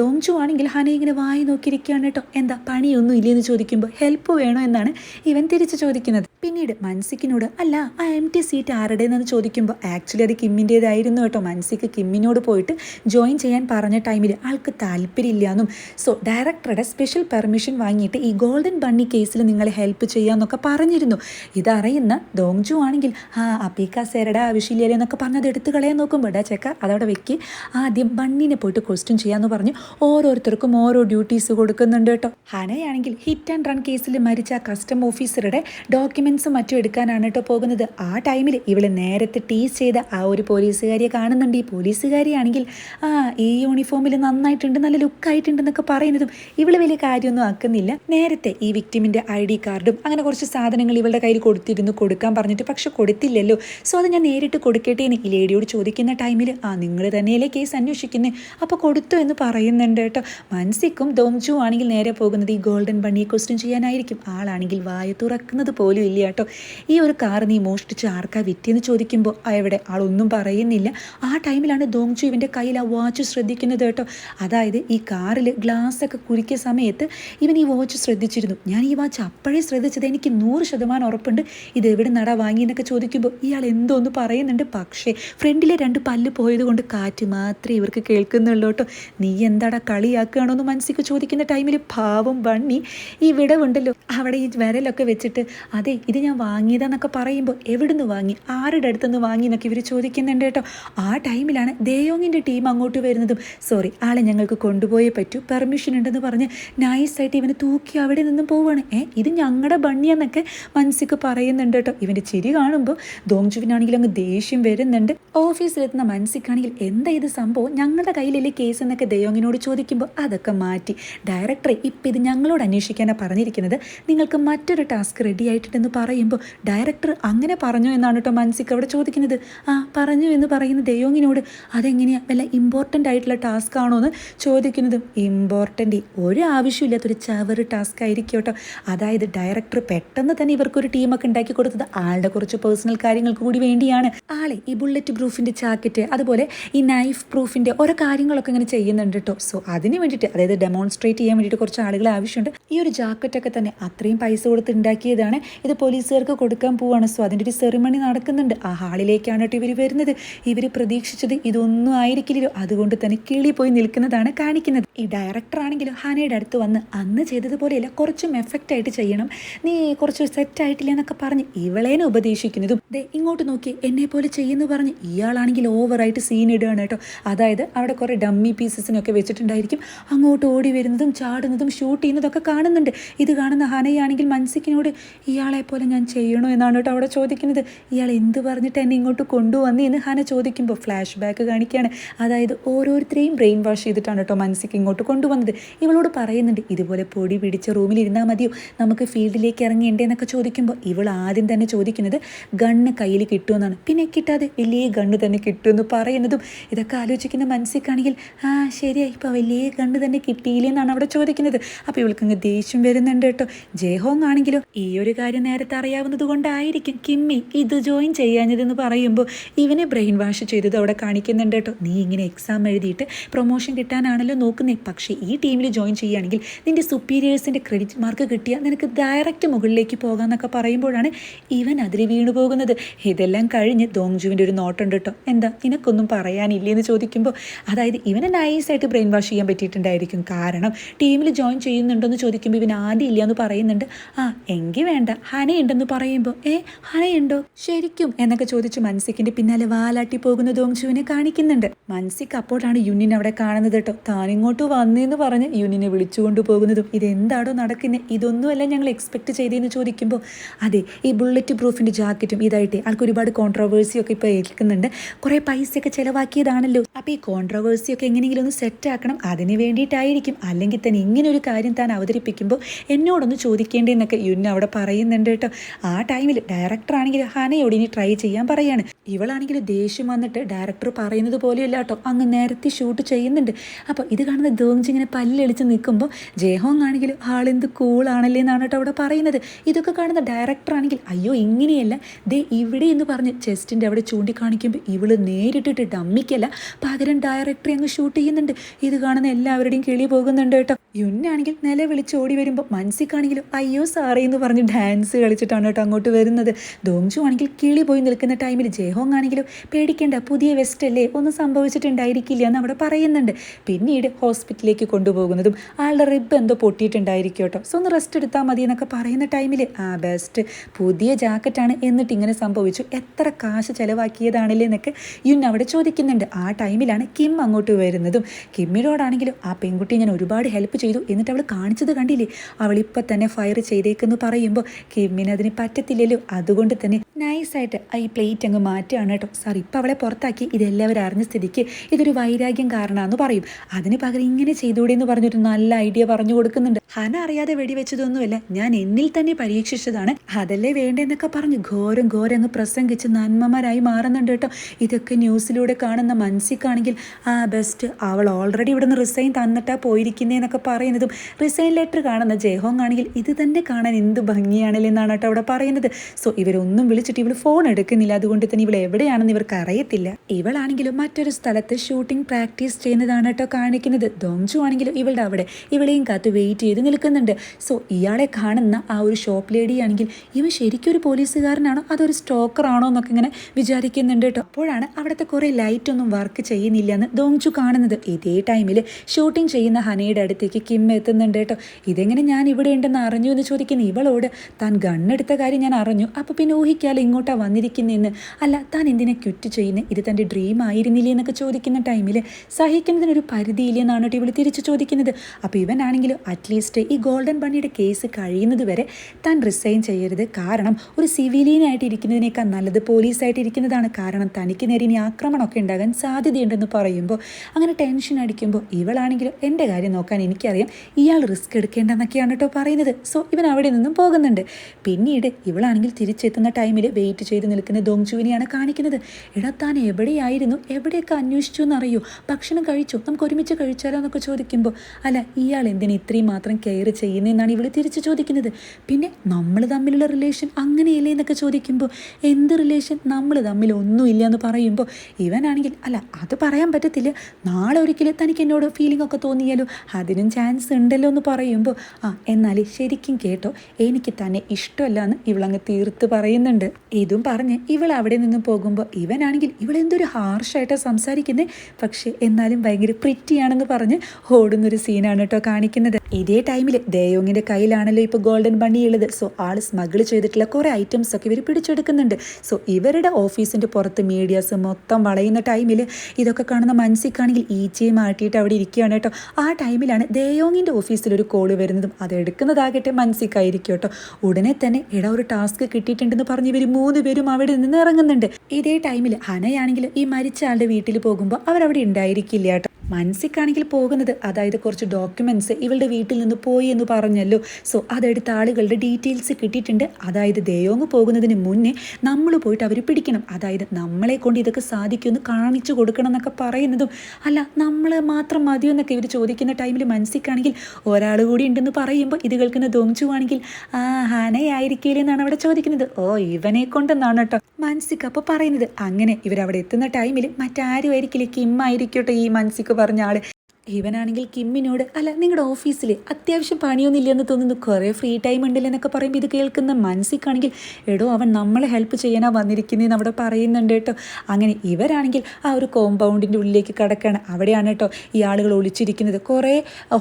S1: ദോങ്ചു ആണെങ്കിൽ ഹന ഇങ്ങനെ വായി നോക്കിയിരിക്കുകയാണ് കേട്ടോ. എന്താ പണിയൊന്നും ഇല്ലെന്ന് ചോദിക്കുമ്പോൾ ഹെൽപ്പ് വേണോ എന്നാണ് ഇവൻ തിരിച്ചു ചോദിക്കുന്നത്. പിന്നീട് മൻസിക്കിനോട് അല്ല ആ എം ടി സീറ്റ് ആരുടേതെന്ന് ചോദിക്കുമ്പോൾ ആക്ച്വലി അത് കിമ്മിന്റേതായിരുന്നു കേട്ടോ. മൻസിക്ക് കിമ്മിനോട് പോയിട്ട് ജോയിൻ ചെയ്യാൻ പറഞ്ഞ ടൈമിൽ ആൾക്ക് താല്പര്യമില്ല എന്നും. സോ ഡയറക്ടറുടെ സ്പെഷ്യൽ പെർമിഷൻ വാങ്ങിയിട്ട് ഈ ഗോൾഡൻ ബണ്ണി കേസിൽ നിങ്ങളെ ഹെൽപ്പ് ചെയ്യാമെന്നൊക്കെ പറഞ്ഞിരുന്നു. ഇതറിയുന്ന ദോങ്ജു ആണെങ്കിൽ ആ അപ്പീക്ക സേരയുടെ ആവശ്യമില്ലല്ലോ എന്നൊക്കെ പറഞ്ഞത് എടുത്ത് കളയാൻ നോക്കുമ്പോൾ ഡാ ചെക്ക അതവിടെ വെക്ക്. ആദ്യം ബണ്ണിനെ പോയിട്ട് ക്വസ്റ്റ്യൻ ചെയ്യാമെന്ന് പറഞ്ഞു ഓരോരുത്തർക്കും ഓരോ ഡ്യൂട്ടീസ് കൊടുക്കുന്നുണ്ട് കേട്ടോ. ഹനയാണെങ്കിൽ ഹിറ്റ് ആൻഡ് റൺ കേസിൽ മരിച്ച കസ്റ്റം ഓഫീസറുടെ ഡോക്യുമെൻസും മറ്റും എടുക്കാനാണ് കേട്ടോ പോകുന്നത്. ആ ടൈമിൽ ഇവളെ നേരത്തെ ടീസ് ചെയ്ത ആ ഒരു പോലീസുകാരിയെ കാണുന്നുണ്ട്. ഈ പോലീസുകാരിയാണെങ്കിൽ ആ ഈ യൂണിഫോമിൽ നന്നായിട്ടുണ്ട് നല്ല ലുക്കായിട്ടുണ്ടെന്നൊക്കെ പറയുന്നതും ഇവൾ വലിയ കാര്യമൊന്നും ആക്കുന്നില്ല. നേരത്തെ ഈ വിക്ടിമിന്റെ ഐ ഡി കാർഡും അങ്ങനെ കുറച്ച് സാധനങ്ങൾ ഇവളുടെ കയ്യിൽ കൊടുത്തിരുന്നു കൊടുക്കാൻ പറഞ്ഞിട്ട് പക്ഷെ കൊടുത്തില്ലല്ലോ. സോ അത് ഞാൻ നേരിട്ട് കൊടുക്കട്ടെ എന്ന് ഈ ലേഡിയോട് ചോദിക്കുന്ന ടൈമിൽ ആ നിങ്ങൾ തന്നെയല്ലേ കേസ് അന്വേഷിക്കുന്നത് അപ്പോൾ കൊടുത്തു എന്ന് പറയുന്നുണ്ട് കേട്ടോ. മൻസിക്കും ദോംജു ആണെങ്കിൽ നേരെ പോകുന്നത് ഈ ഗോൾഡൻ ബണ്ണിയെ ക്വസ്റ്റ്യൻ ചെയ്യാനായിരിക്കും. ആളാണെങ്കിൽ വായ തുറക്കുന്നത് പോലും ഇല്ല കേട്ടോ. ഈ ഒരു കാർ നീ മോഷ്ടിച്ച് ആർക്കാ വിറ്റിയെന്ന് ചോദിക്കുമ്പോൾ എവിടെ ആളൊന്നും പറയുന്നില്ല. ആ ടൈമിലാണ് ദോങ്ജു ഇവന്റെ കയ്യിൽ ആ വാച്ച് ശ്രദ്ധിക്കുന്നത് കേട്ടോ. അതായത് ഈ കാറിൽ ഗ്ലാസ് ഒക്കെ കുരുക്കിയ സമയത്ത് ഇവൻ ഈ വാച്ച് ശ്രദ്ധിച്ചിരുന്നു. ഞാൻ ഈ വാച്ച് അപ്പോഴേ ശ്രദ്ധിച്ചത് എനിക്ക് നൂറ് ശതമാനം ഉറപ്പുണ്ട്. ഇത് എവിടെ നട വാങ്ങിയെന്നൊക്കെ ചോദിക്കുമ്പോൾ ഇയാൾ എന്തോ ഒന്ന് പറയുന്നുണ്ട്. പക്ഷേ ഫ്രണ്ടിലെ രണ്ട് പല്ല് പോയത് കൊണ്ട് കാറ്റ് മാത്രമേ ഇവർക്ക് കേൾക്കുന്നുള്ളൂ കേട്ടോ. നീ എന്താടാ കളിയാക്കുകയാണോ എന്ന് മനസ്സിക്ക് ചോദിക്കുന്ന ടൈമിൽ പാവം വണ്ണി ഈ വിടവുണ്ടല്ലോ. അവിടെ ഈ വിരലൊക്കെ വെച്ചിട്ട് അതെ ഇത് ഞാൻ വാങ്ങിയതാന്നൊക്കെ പറയുമ്പോൾ എവിടുന്ന് വാങ്ങി? ആരുടെ അടുത്തുനിന്ന് വാങ്ങി എന്നൊക്കെ ഇവർ ചോദിക്കുന്നുണ്ട് കേട്ടോ. ആ ടൈമിലാണ് ദേയോങ്ങിന്റെ ടീം അങ്ങോട്ട് വരുന്നതും. സോറി ആളെ ഞങ്ങൾക്ക് കൊണ്ടുപോയേ പറ്റൂ. പെർമിഷൻ ഉണ്ടെന്ന് പറഞ്ഞ് നൈസായിട്ട് ഇവനെ തൂക്കി അവിടെ നിന്നും പോവുകയാണ് ഏ? ഇത് ഞങ്ങളുടെ ബണ്ണിയെന്നൊക്കെ മനസ്സിക്ക് പറയുന്നുണ്ട് കേട്ടോ. ഇവന്റെ ചിരി കാണുമ്പോൾ ദോങ്ജുവിനാണെങ്കിൽ അങ്ങ് ദേഷ്യം വരുന്നുണ്ട്. ഓഫീസിലെത്തുന്ന മനസ്സിക്കാണെങ്കിൽ എന്താ ഇത് സംഭവം? ഞങ്ങളുടെ കയ്യിലല്ലേ കേസ് എന്നൊക്കെ ദയോങ്ങിനോട് ചോദിക്കുമ്പോൾ അതൊക്കെ മാറ്റി. ഡയറക്ടറെ ഇപ്പം ഇത് ഞങ്ങളോട് അന്വേഷിക്കാനാണ് പറഞ്ഞിരിക്കുന്നത്. നിങ്ങൾക്ക് മറ്റൊരു ടാസ്ക് റെഡി ആയിട്ടുണ്ടെന്ന് പറയുമ്പോൾ ഡയറക്ടർ അങ്ങനെ പറഞ്ഞു എന്നാണ് കേട്ടോ മനസ്സിക്ക് അവിടെ ചോദിക്കുന്നത്. ആ പറഞ്ഞു എന്ന് പറയുന്ന ദയോങ്ങിനോട് അതെങ്ങനെയാണ് വല്ല ഇമ്പോർട്ടന്റ് ആയിട്ടുള്ള ടാസ്ക് ആണോ എന്ന് ചോദിക്കുന്നത്. ഇമ്പോർട്ടന്റ് ഒരു ആവശ്യമില്ലാത്തൊരു ചവറ് ടാസ്ക് ആയിരിക്കും കേട്ടോ. അതായത് ഡയറക്ടർ പെട്ടെന്ന് തന്നെ ഇവർക്കൊരു ടീമൊക്കെ ഉണ്ടാക്കി കൊടുത്തത് ആളുടെ കുറച്ച് പേഴ്സണൽ കാര്യങ്ങൾക്ക് കൂടി വേണ്ടിയാണ്. ആളെ ഈ ബുള്ളറ്റ് പ്രൂഫിന്റെ ജാക്കറ്റ് അതുപോലെ ഈ നൈഫ് പ്രൂഫിന്റെ ഓരോ കാര്യങ്ങളൊക്കെ ഇങ്ങനെ ചെയ്യുന്നുണ്ട് കേട്ടോ സോ അതിന് വേണ്ടിയിട്ട് അതായത് ഡെമോൺസ്ട്രേറ്റ് ചെയ്യാൻ വേണ്ടിയിട്ട് കുറച്ച് ആളുകൾ ആവശ്യമുണ്ട്. ഈ ഒരു ജാക്കറ്റൊക്കെ തന്നെ അത്രയും പൈസ കൊടുത്ത് ഉണ്ടാക്കിയതാണ്. ഇത് പോലീസുകാർക്ക് കൊടുക്കാൻ പോവാണ്. സോ അതിന്റെ ഒരു സെറിമണി നടക്കുന്നുണ്ട്. ആ ഹാളിലേക്കാണ് കേട്ടോ ഇവർ വരുന്നത്. ഇവർ പ്രതീക്ഷിച്ചത് ഇതൊന്നും ആയിരിക്കില്ലല്ലോ. അതുകൊണ്ട് തന്നെ കിളി പോയി നിൽക്കുന്നതാണ് കാണിക്കുന്നത്. ഈ ഡയറക്ടർ ആണെങ്കിലും ഹാനയുടെ അടുത്ത് വന്ന് അന്ന് ചെയ്തതുപോലെയല്ല കുറച്ചും എഫക്റ്റ് ആയിട്ട് ചെയ്യണം. നീ കുറച്ച് സെറ്റായിട്ടില്ല എന്നൊക്കെ പറഞ്ഞ് ഇവളേനെ ഉപദേശിക്കുന്നതും ദേ ഇങ്ങോട്ട് നോക്കി എന്നെ പോലെ ചെയ്യുന്നു പറഞ്ഞ് ഇയാളാണെങ്കിൽ ഓവറായിട്ട് സീൻ ഇടുകയാണ് കേട്ടോ. അതായത് അവിടെ കുറേ ഡമ്മി പീസസിനൊക്കെ വെച്ചിട്ടുണ്ടായിരിക്കും. അങ്ങോട്ട് ഓടി വരുന്നതും ചാടുന്നതും ഷൂട്ട് ചെയ്യുന്നതൊക്കെ കാണുന്നുണ്ട്. ഇത് കാണുന്ന ഹനയാണെങ്കിൽ മൻസിക്കിനോട് ഇയാളെ പോലെ ഞാൻ ചെയ്യണോ എന്നാണ് കേട്ടോ അവിടെ ചോദിക്കുന്നത്. ഇയാൾ എന്ത് പറഞ്ഞിട്ട് എന്നെ ഇങ്ങോട്ട് കൊണ്ടുവന്നു എന്ന് ഹന ചോദിക്കുമ്പോൾ ഫ്ലാഷ് ബാക്ക് കാണിക്കുകയാണ്. അതായത് ഓരോരുത്തരെയും ബ്രെയിൻ വാഷ് ചെയ്തിട്ടാണ് കേട്ടോ മനസ്സിക്ക് ഇങ്ങോട്ട് കൊണ്ടുവന്നത്. ഇവളോട് പറയുന്നുണ്ട് ഇതുപോലെ പൊടി പിടിച്ച റൂമിൽ ഇരുന്നാൽ മതിയോ? നമുക്ക് ഫീൽഡിലേക്ക് ഇറങ്ങിയണ്ടേ എന്നൊക്കെ ചോദിക്കുമ്പോൾ ഇവൾ ആദ്യം തന്നെ ചോദിക്കുന്നത് ഗണ്ണ് കയ്യിൽ കിട്ടുമെന്നാണ്. പിന്നെ കിട്ടാതെ വലിയ ഗണ്ണ് തന്നെ കിട്ടുമെന്ന് പറയുന്നതും ഇതൊക്കെ ആലോചിക്കുന്ന മനസ്സിക്കാണെങ്കിൽ ആ ശരിയാ ഇപ്പോൾ വലിയ ഗണ്ണ് തന്നെ കിട്ടിയില്ലേ എന്നാണ് അവിടെ ചോദിക്കുന്നത്. അപ്പോൾ ഇവൾക്കങ്ങ് ദേഷ്യം വരുന്നുണ്ട് കേട്ടോ. ജയഹോങ് ആണെങ്കിലോ ഈ ഒരു കാര്യം നേരത്തെ അറിയാവുന്നത് കൊണ്ടായിരിക്കും കിമ്മി ഇത് ജോയിൻ ചെയ്യാഞ്ഞതെന്ന് പറയുമ്പോൾ ഇവനെ ബ്രെയിൻ വാഷ് ചെയ്തത് അവിടെ കാണിക്കുന്നുണ്ട് കേട്ടോ. നീ ഇങ്ങനെ എക്സാം എഴുതിയിട്ട് പ്രൊമോഷൻ കിട്ടാനാണല്ലോ നോക്കുന്നത് പക്ഷേ ഈ ടീമിൽ ജോയിൻ ചെയ്യുകയാണെങ്കിൽ നിന്റെ സുപ്പീരിയേഴ്സിന്റെ ക്രെഡിറ്റ് മാർക്ക് കിട്ടിയാൽ നിനക്ക് ഡയറക്റ്റ് മുകളിലേക്ക് പോകാമെന്നൊക്കെ പറയുമ്പോഴാണ് ഇവൻ അതിൽ വീണു പോകുന്നത്. ഇതെല്ലാം കഴിഞ്ഞ് ദോങ്ജുവിന്റെ ഒരു നോട്ടുണ്ട് കേട്ടോ എന്താ? നിനക്കൊന്നും പറയാനില്ലേ എന്ന് ചോദിക്കുമ്പോൾ അതായത് ഇവനെ നൈസായിട്ട് ബ്രെയിൻ വാഷ് ചെയ്യാൻ പറ്റിയിട്ടുണ്ടായിരിക്കും. കാരണം ടീമിൽ ജോയിൻ ചെയ്യുന്നുണ്ടോ എന്ന് ചോദിക്കുമ്പോൾ ഇവൻ ആദ്യം ഇല്ല എന്ന് പറയുന്നുണ്ട്. ആ എങ്കിൽ വേണ്ട. ഹനയുണ്ടെന്ന് പറയുമ്പോൾ ഏ ഹനയുണ്ടോ? ശരിക്കും എന്നൊക്കെ ചോദിച്ച് മൻസിക്കിന്റെ പിന്നാലെ വാലാട്ടി പോകുന്ന ദോങ്ജുവിനെ കാണിക്കുന്നുണ്ട്. മൻസിക്ക് അപ്പോഴാണ് യുനിൻ അവിടെ കാണുന്നത് കേട്ടോ താനിങ്ങോട്ട് വന്നേന്ന് പറഞ്ഞ് യുനിനെ വിളിച്ചുകൊണ്ട് പോകുന്നതും ഇതെന്താണോ നടക്കുന്നത് ഇതൊന്നുമല്ല ഞങ്ങൾ എക്സ്പെക്ട് ചെയ്തതെന്ന് ചോദിക്കുമ്പോൾ അതെ ഈ ബുള്ളറ്റ് പ്രൂഫിന്റെ ജാക്കറ്റും ഇതായിട്ട് ആൾക്ക് ഒരുപാട് കോൺട്രവേഴ്സി ഒക്കെ ഇപ്പോൾ ഏൽക്കുന്നുണ്ട്. കുറേ പൈസയൊക്കെ ചിലവാക്കിയതാണല്ലോ. അപ്പോൾ ഈ കോൺട്രവേഴ്സി ഒക്കെ എങ്ങനെയെങ്കിലും ഒന്ന് സെറ്റ് ആക്കണം. അതിന് വേണ്ടിയിട്ടായിരിക്കും. അല്ലെങ്കിൽ തന്നെ ഇങ്ങനെ ഒരു കാര്യം താൻ അവതരിപ്പിക്കുമ്പോൾ എന്നോടൊന്ന് ചോദിക്കേണ്ടതെന്നൊക്കെ യുന്ന അവിടെ പറയുന്നുണ്ട് കേട്ടോ. ആ ടൈമിൽ ഡയറക്ടർ ആണെങ്കിൽ ഹനയോട് ഇനി ട്രൈ ചെയ്യാൻ പറയാണ്. ഇവളാണെങ്കിൽ ദേഷ്യം വന്നിട്ട് ഡയറക്ടർ പറയുന്നത് പോലെയല്ല കേട്ടോ. അങ്ങ് നേരത്തെ ഷൂട്ട് ചെയ്യുന്നുണ്ട്. അപ്പോൾ ഇത് കാണുന്ന ദോങ്ജി ഇങ്ങനെ പല്ലെളിച്ച് നിൽക്കുമ്പോൾ ജയഹോങ് ആണെങ്കിലും ആളെന്ത് കൂളാണല്ലേ എന്നാണ് കേട്ടോ അവിടെ പറയുന്നത്. ഇതൊക്കെ കാണുന്ന ഡയറക്ടറാണെങ്കിൽ അയ്യോ ഇങ്ങനെയല്ല. ദേ ഇവിടെ എന്ന് പറഞ്ഞ് ചെസ്റ്റിന്റെ അവിടെ ചൂണ്ടിക്കാണിക്കുമ്പോൾ ഇവൾ നേരിട്ടിട്ട് ഡമ്മിക്കല്ല. പകരം ഡയറക്ടറെ അങ്ങ് ഷൂട്ട് ചെയ്യുന്നുണ്ട്. ഇത് കാണുന്ന എല്ലാവരുടെയും കിളി പോകുന്നുണ്ട് കേട്ടോ. യുന്നാണെങ്കിൽ നില വിളിച്ച് ഓടി വരുമ്പോൾ മൻസിക്കാണെങ്കിലും അയ്യോ സാറേ എന്ന് പറഞ്ഞ് ഡാൻസ് കളിച്ചിട്ടാണ് കേട്ടോ അങ്ങോട്ട് വരുന്നത്. ദോങ്ജു ആണെങ്കിൽ കിളി പോയി നിൽക്കുന്ന ടൈമിൽ ജയഹോങ് ആണെങ്കിലും പേടിക്കേണ്ട പുതിയ വെസ്റ്റ് അല്ലേ? ഒന്നും സംഭവിച്ചിട്ടുണ്ടായിരിക്കില്ല എന്ന് അവിടെ പറയുന്നുണ്ട്. പിന്നീട് ഹോസ്പിറ്റലിലേക്ക് കൊണ്ടുപോകുന്നതും ആളുടെ റിബ് എന്തോ പൊട്ടിയിട്ടുണ്ടായിരിക്കും കേട്ടോ. സോ ഒന്ന് റെസ്റ്റ് എടുത്താൽ മതി എന്നൊക്കെ പറയുന്ന ടൈമിൽ ആ ബെസ്റ്റ് പുതിയ ജാക്കറ്റാണ് എന്നിട്ട് ഇങ്ങനെ സംഭവിച്ചു. എത്ര കാശ് ചിലവാക്കിയതാണല്ലേ എന്നൊക്കെ യുൻ അവിടെ ചോദിക്കുന്നുണ്ട്. ആ ടൈമിലാണ് കിം അങ്ങോട്ട് വരുന്നതും. കിമ്മിനോടാണെങ്കിലും ആ പെൺകുട്ടി ഞാൻ ഒരുപാട് ഹെൽപ്പ് ചെയ്തു. എന്നിട്ട് അവൾ കാണിച്ചത് കണ്ടില്ലേ? അവൾ ഇപ്പൊ തന്നെ ഫയർ ചെയ്തേക്കെന്ന് പറയുമ്പോൾ കിമ്മിന് അതിന് പറ്റത്തില്ലല്ലോ. അതുകൊണ്ട് തന്നെ നൈസായിട്ട് ഈ പ്ലേറ്റ് അങ്ങ് മാറ്റുകയാണ് കേട്ടോ. സാർ ഇപ്പം അവളെ പുറത്താക്കി. ഇതെല്ലാവരും അറിഞ്ഞ സ്ഥിതിക്ക് ഇതൊരു വൈരാഗ്യം കാരണമെന്ന് പറയും. അതിന് പകരം ഇങ്ങനെ ചെയ്തുകൂടെ എന്ന് പറഞ്ഞൊരു നല്ല ഐഡിയ പറഞ്ഞു കൊടുക്കുന്നുണ്ട്. ഹന അറിയാതെ വെടിവെച്ചതൊന്നുമല്ല. ഞാൻ എന്നിൽ തന്നെ പരീക്ഷിച്ചതാണ്. അതല്ലേ വേണ്ടെന്നൊക്കെ പറഞ്ഞ് ഘോരം ഘോരം അങ്ങ് പ്രസംഗിച്ച് നന്മമാരായി മാറുന്നുണ്ട് കേട്ടോ. ഇതൊക്കെ ന്യൂസിലൂടെ കാണുന്ന മനസ്സിക്കാണെങ്കിൽ ആ ബെസ്റ്റ് അവൾ ഓൾറെഡി ഇവിടെ നിന്ന് റിസൈൻ തന്നിട്ടാ പോയിരിക്കുന്നതെന്നൊക്കെ പറയുന്നതും റിസൈൻ ലെറ്റർ കാണുന്ന ജയഹോങ് ആണെങ്കിൽ ഇത് തന്നെ കാണാൻ എന്ത് ഭംഗിയാണല്ലേ എന്നാണ് കേട്ടോ അവിടെ പറയുന്നത്. സോ ഇവരൊന്നും വിളിച്ചിട്ട് ഇവൾ ഫോൺ എടുക്കുന്നില്ല. അതുകൊണ്ട് തന്നെ ഇവൾ എവിടെയാണെന്ന് ഇവർക്ക് അറിയത്തില്ല. ഇവളാണെങ്കിലും മറ്റൊരു സ്ഥലത്ത് ഷൂട്ടിംഗ് പ്രാക്ടീസ് ചെയ്യുന്നതാണ് കേട്ടോ കാണിക്കുന്നത്. ദോങ്ജു ആണെങ്കിലും ഇവളുടെ അവിടെ. ഇവളെയും കാത്ത് വെയിറ്റ് ചെയ്ത് നിൽക്കുന്നുണ്ട്. സോ ഇയാളെ കാണുന്ന ആ ഒരു ഷോപ്പ് ലേഡി ആണെങ്കിൽ ഇവൻ ശരിക്കും ഒരു പോലീസുകാരനാണോ? അതൊരു സ്റ്റോക്കർ ആണോ എന്നൊക്കെ ഇങ്ങനെ വിചാരിക്കുന്നുണ്ട് കേട്ടോ. അപ്പോഴാണ് അവിടുത്തെ കുറേ ലൈറ്റ് ഒന്നും വർക്ക് ചെയ്യുന്നില്ല എന്ന് ദോങ്ജു കാണുന്നത്. ഇതേ ടൈമിൽ ഷൂട്ടിംഗ് ചെയ്യുന്ന ഹനയുടെ അടുത്തേക്ക് കിം എത്തുന്നുണ്ട് കേട്ടോ. ഇതെങ്ങനെ ഞാൻ ഇവിടെ ഉണ്ടെന്ന് അറിഞ്ഞു എന്ന് ചോദിക്കുന്ന. ഇവളോട് താൻ ഗണ്ണെടുത്ത കാര്യം ഞാൻ അറിഞ്ഞു. അപ്പോൾ പിന്നെ ഊഹിക്കാലോ ഇങ്ങോട്ടാ വന്നിരിക്കുന്നതെന്ന് അല്ല താൻ എന്തിനെ ക്വിറ്റ് ചെയ്യുന്നത് ഇത് തന്റെ ഡ്രീം ആയിരുന്നില്ലേ എന്നൊക്കെ ചോദിക്കുന്ന ടൈമിൽ സഹിക്കുന്നതിനൊരു പരിധിയില്ലെന്നാണ് കേട്ടോ ഇവൾ തിരിച്ചു ചോദിക്കുന്നത്. അപ്പോൾ ഇവനാണെങ്കിലും അറ്റ്ലീസ്റ്റ് ഈ ഗോൾഡൻ ബണ്ണിയുടെ കേസ് കഴിയുന്നത് വരെ താൻ റിസൈൻ ചെയ്യരുത്. കാരണം ഒരു സിവിലിയനായിട്ട് ഇരിക്കുന്നതിനേക്കാൾ നല്ലത് പോലീസായിട്ട് ഇരിക്കുന്നതാണ്. കാരണം തനിക്ക് നേരെ ഇനി ആക്രമണമൊക്കെ ഉണ്ടാകാൻ സാധ്യതയുണ്ടെന്ന് പറയുമ്പോൾ അങ്ങനെ ടെൻഷൻ അടിക്കുമ്പോൾ ഇവളാണെങ്കിലും എന്റെ കാര്യം നോക്കാൻ എനിക്കറിയാം ഇയാൾ റിസ്ക് എടുക്കേണ്ടെന്നൊക്കെയാണ് കേട്ടോ പറയുന്നത്. സോ ഇവൻ അവിടെ നിന്നും പോകുന്നുണ്ട്. പിന്നീട് ഇവളാണെങ്കിൽ തിരിച്ചെത്തുന്ന ടൈമിൽ വെയിറ്റ് ചെയ്ത് നിൽക്കുന്ന ദോങ്ചുവിനെയാണ് കാണിക്കുന്നത്. എടാ താൻ എവിടെയായിരുന്നു? എവിടെയൊക്കെ അന്വേഷിച്ചു എന്നറിയോ? ഭക്ഷണം കഴിച്ചു? നമുക്ക് ഒരുമിച്ച് കഴിച്ചാലോ എന്നൊക്കെ ചോദിക്കുമ്പോൾ അല്ല ഇയാൾ എന്തിനു ഇത്രയും മാത്രം കെയർ ചെയ്യുന്നതെന്നാണ് ഇവൾ തിരിച്ച് ചോദിക്കുന്നത്. പിന്നെ നമ്മൾ തമ്മിലുള്ള റിലേഷൻ അങ്ങനെയല്ലേ എന്നൊക്കെ ചോദിക്കുമ്പോൾ എന്ത് റിലേഷൻ നമ്മൾ തമ്മിൽ ഒന്നുമില്ല എന്ന് പറയുമ്പോൾ ഇവനാണെങ്കിൽ അല്ല അത് പറയാൻ പറ്റത്തില്ല. നാളെ ഒരിക്കലും തനിക്ക് എന്നോട് ഫീലിംഗ് ഒക്കെ തോന്നിയാലോ? അതിനും ചാൻസ് ഉണ്ടല്ലോ എന്ന് പറയുമ്പോൾ ആ എന്നാൽ ശരിക്കും കേട്ടോ എനിക്ക് തന്നെ ഇഷ്ടമല്ല എന്ന് ഇവളങ്ങ് തീർത്ത് പറയുന്നുണ്ട്. ഇതും പറഞ്ഞ് ഇവൾ അവിടെ നിന്ന് പോകുമ്പോൾ ഇവനാണെങ്കിൽ ഇവളെന്തൊരു ഹാർഷായിട്ടാണ് സംസാരിക്കുന്നത് പക്ഷേ എന്നാലും ഭയങ്കര പ്രിറ്റിയാണെന്ന് പറഞ്ഞ് ഓടുന്നൊരു സീനാണ് കേട്ടോ കാണിക്കുന്നത്. ഇതേ ടൈമിൽ ദേയോങ്ങിന്റെ കയ്യിലാണല്ലോ ഇപ്പോൾ ഗോൾഡൻ ബണ്ണി ഉള്ളത്. സോ ആൾ സ്മഗിൾ ചെയ്തിട്ടുള്ള കുറേ ഐറ്റംസ് ഒക്കെ ഇവർ പിടിച്ചെടുക്കുന്നുണ്ട്. സോ ഇവരുടെ ഓഫീസിന്റെ പുറത്ത് മീഡിയാസ് മൊത്തം വളയുന്ന ടൈമിൽ ഇതൊക്കെ കാണുന്ന മനസ്സിക്കാണെങ്കിൽ ഈച്ചയും മാറ്റിയിട്ട് അവിടെ ഇരിക്കുകയാണ് കേട്ടോ. ആ ടൈമിലാണ് ദേയോങ്ങിന്റെ ഓഫീസിൽ ഒരു കോൾ വരുന്നതും അത് എടുക്കുന്നതാകട്ടെ മനസ്സിക്കായിരിക്കും കേട്ടോ. ഉടനെ തന്നെ എടാ ഒരു ടാസ്ക് കിട്ടിയിട്ടുണ്ടെന്ന് പറഞ്ഞ് ഇവർ മൂന്ന് പേരും അവിടെ നിന്ന് ഇറങ്ങുന്നുണ്ട്. ഇതേ ടൈമിൽ ഹനയാണെങ്കിൽ ഈ മരിച്ച ആളുടെ വീട്ടിൽ പോകുമ്പോൾ അവരവിടെ ഉണ്ടായിരിക്കില്ല കേട്ടോ. മനസ്സിക്കാണെങ്കിൽ പോകുന്നത് അതായത് കുറച്ച് ഡോക്യുമെന്റ്സ് ഇവളുടെ വീട്ടിൽ നിന്ന് പോയി എന്ന് പറഞ്ഞല്ലോ. സോ അതെടുത്ത ആളുകളുടെ ഡീറ്റെയിൽസ് കിട്ടിയിട്ടുണ്ട്. അതായത് ദേയോങ് പോകുന്നതിന് മുന്നേ നമ്മൾ പോയിട്ട് അവർ പിടിക്കണം. അതായത് നമ്മളെ കൊണ്ട് ഇതൊക്കെ സാധിക്കുമെന്ന് കാണിച്ചു കൊടുക്കണം എന്നൊക്കെ പറയുന്നതും അല്ല നമ്മൾ മാത്രം മതിയോ എന്നൊക്കെ ഇവർ ചോദിക്കുന്ന ടൈമിൽ മനസ്സിക്കാണെങ്കിൽ ഒരാൾ കൂടി ഉണ്ടെന്ന് പറയുമ്പോൾ ഇത് കേൾക്കുന്ന ദോംചു ആണെങ്കിൽ ആ ഹനയായിരിക്കില്ലേ എന്നാണ് അവിടെ ചോദിക്കുന്നത്. ഓ ഇവനെ കൊണ്ടെന്നാണ് കേട്ടോ. മനസ്സിക്ക് അപ്പോൾ പറയുന്നത് അങ്ങനെ ഇവരവിടെ എത്തുന്ന ടൈമിൽ മറ്റാരും ആയിരിക്കില്ല കിം ആയിരിക്കട്ടെ ഈ മനസ്സിക്ക് പറഞ്ഞ ആൾ. ഇവനാണെങ്കിൽ കിമ്മിനോട് അല്ല നിങ്ങളുടെ ഓഫീസിൽ അത്യാവശ്യം പണിയൊന്നുമില്ലെന്ന് തോന്നുന്നു. കുറേ ഫ്രീ ടൈം ഉണ്ടല്ലെന്നൊക്കെ പറയുമ്പോൾ ഇത് കേൾക്കുന്ന മനസ്സിക്കാണെങ്കിൽ എടോ അവൻ നമ്മളെ ഹെൽപ്പ് ചെയ്യാനാ വന്നിരിക്കുന്നതെന്ന് അവിടെ പറയുന്നുണ്ട് കേട്ടോ. അങ്ങനെ ഇവരാണെങ്കിൽ ആ ഒരു കോമ്പൗണ്ടിന്റെ ഉള്ളിലേക്ക് കടക്കുകയാണ് അവിടെയാണ് കേട്ടോ ഈ ആളുകൾ ഒളിച്ചിരിക്കുന്നത്. കുറേ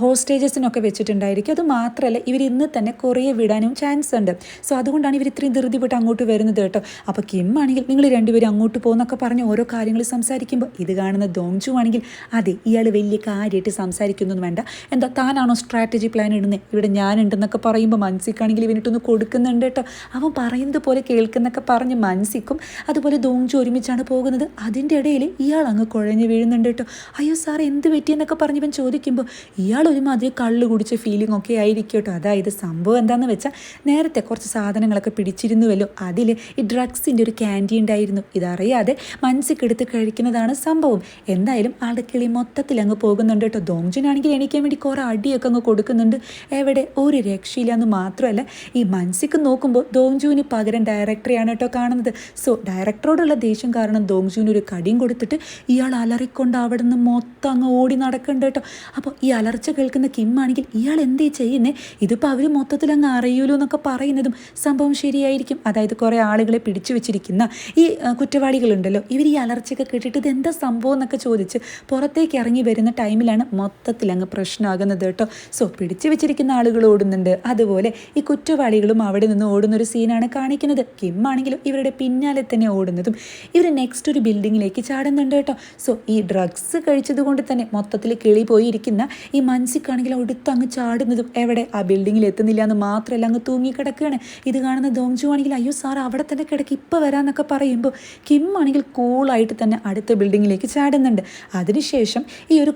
S1: ഹോസ്റ്റേജസിനൊക്കെ വെച്ചിട്ടുണ്ടായിരിക്കും. അത് മാത്രമല്ല ഇവർ ഇന്ന് തന്നെ കുറേ വിടാനും ചാൻസ് ഉണ്ട്. സോ അതുകൊണ്ടാണ് ഇവർ ഇത്രയും ധൃതി വിട്ട് അങ്ങോട്ട് വരുന്നത് കേട്ടോ. അപ്പോൾ കിം ആണെങ്കിൽ നിങ്ങൾ രണ്ടുപേരും അങ്ങോട്ട് പോകുന്നൊക്കെ പറഞ്ഞ് ഓരോ കാര്യങ്ങൾ സംസാരിക്കുമ്പോൾ ഇത് കാണുന്ന ദോങ്ചു ആണെങ്കിൽ അതെ ഇയാൾ വലിയ കാര്യമായിട്ട് സംസാരിക്കുന്നൊന്നും വേണ്ട. എന്താ താനാണോ സ്ട്രാറ്റജി പ്ലാൻ ഇടുന്നത് ഇവിടെ ഞാനുണ്ടെന്നൊക്കെ പറയുമ്പോൾ മനസ്സിക്കാണെങ്കിൽ ഇവനിട്ടൊന്ന് കൊടുക്കുന്നുണ്ട് കേട്ടോ. അവൻ പറയുന്നത് പോലെ കേൾക്കുന്നൊക്കെ പറഞ്ഞ് മനസ്സിക്കും അതുപോലെ ദോഞ്ചു ഒരുമിച്ചാണ് പോകുന്നത്. അതിന്റെ ഇടയിൽ ഇയാൾ അങ്ങ് കുഴഞ്ഞ് വീഴുന്നുണ്ട് കേട്ടോ. അയ്യോ സാർ എന്ത് പറ്റിയെന്നൊക്കെ പറഞ്ഞ് ഇവൻ ചോദിക്കുമ്പോൾ ഇയാൾ ഒരുമാതിരി കള്ളു കുടിച്ച ഫീലിംഗ് ഒക്കെ ആയിരിക്കും കേട്ടോ. അതായത് സംഭവം എന്താണെന്ന് വെച്ചാൽ നേരത്തെ കുറച്ച് സാധനങ്ങളൊക്കെ പിടിച്ചിരുന്നുവല്ലോ. അതിൽ ഈ ഡ്രഗ്സിന്റെ ഒരു ക്യാന്റീൻ ഉണ്ടായിരുന്നു. ഇതറിയാതെ മനസ്സിക്കെടുത്ത് കഴിക്കുന്നതാണ് സംഭവം. എന്തായാലും ആളുടെ മൊത്തത്തിൽ അങ്ങ് പോകുന്നുണ്ട്. കേട്ടോ. ദോങ്ജനാണെങ്കിൽ എണീക്കാൻ വേണ്ടി കുറേ അടിയൊക്കെ അങ്ങ് കൊടുക്കുന്നുണ്ട്. എവിടെ? ഒരു രക്ഷയില്ല എന്ന് മാത്രമല്ല ഈ മനസ്സിക്ക് നോക്കുമ്പോൾ ദോങ്ജുവിന് പകരം ഡയറക്ടറെയാണ് കേട്ടോ കാണുന്നത്. സോ ഡയറക്ടറോടുള്ള ദേഷ്യം കാരണം ദോങ്ജുവിന് ഒരു കടിയും കൊടുത്തിട്ട് ഇയാൾ അലറിക്കൊണ്ട് അവിടെ നിന്ന് മൊത്തം അങ്ങ് ഓടി നടക്കുന്നുണ്ട് കേട്ടോ. അപ്പോൾ ഈ അലർച്ച കേൾക്കുന്ന കിം ആണെങ്കിൽ ഇയാൾ എന്തേ ചെയ്യുന്നേ? ഇതിപ്പോൾ അവർ മൊത്തത്തിൽ അങ്ങ് അറിയൂലോ എന്നൊക്കെ പറയുന്നതും സംഭവം ശരിയായിരിക്കും. അതായത് കുറേ ആളുകളെ പിടിച്ചു വെച്ചിരിക്കുന്ന ഈ കുറ്റവാളികളുണ്ടല്ലോ. ഇവർ ഈ അലർച്ചയൊക്കെ കേട്ടിട്ട് ഇത് എന്താ സംഭവം എന്നൊക്കെ ചോദിച്ച് പുറത്തേക്ക് ഇറങ്ങി വരുന്ന ടൈമിലാണ് ടൈമിലാണ് മൊത്തത്തിൽ അങ്ങ് പ്രശ്നമാകുന്നത് കേട്ടോ. സോ പിടിച്ചു വെച്ചിരിക്കുന്ന ആളുകൾ ഓടുന്നുണ്ട്. അതുപോലെ ഈ കുറ്റവാളികളും അവിടെ നിന്ന് ഓടുന്ന ഒരു സീനാണ് കാണിക്കുന്നത്. കിം ആണെങ്കിലും ഇവരുടെ പിന്നാലെ തന്നെ ഓടുന്നതും ഇവർ നെക്സ്റ്റ് ഒരു ബിൽഡിങ്ങിലേക്ക് ചാടുന്നുണ്ട് കേട്ടോ. സോ ഈ ഡ്രഗ്സ് കഴിച്ചത് കൊണ്ട് തന്നെ മൊത്തത്തിൽ കിളി പോയിരിക്കുന്ന ഈ മൻസിക്കാണെങ്കിൽ അടുത്ത് അങ്ങ് ചാടുന്നതും എവിടെ? ആ ബിൽഡിങ്ങിൽ എത്തുന്നില്ല എന്ന് മാത്രമല്ല അങ്ങ് തൂങ്ങി കിടക്കുകയാണ് ഇത് കാണുന്ന ദോങ്ജു ആണെങ്കിൽ അയ്യോ സാർ അവിടെ തന്നെ കിടക്ക് ഇപ്പോൾ വരാമെന്നൊക്കെ പറയുമ്പോൾ കിം ആണെങ്കിൽ കൂളായിട്ട് തന്നെ അടുത്ത ബിൽഡിങ്ങിലേക്ക് ചാടുന്നുണ്ട്. അതിനുശേഷം ഈ ഒരു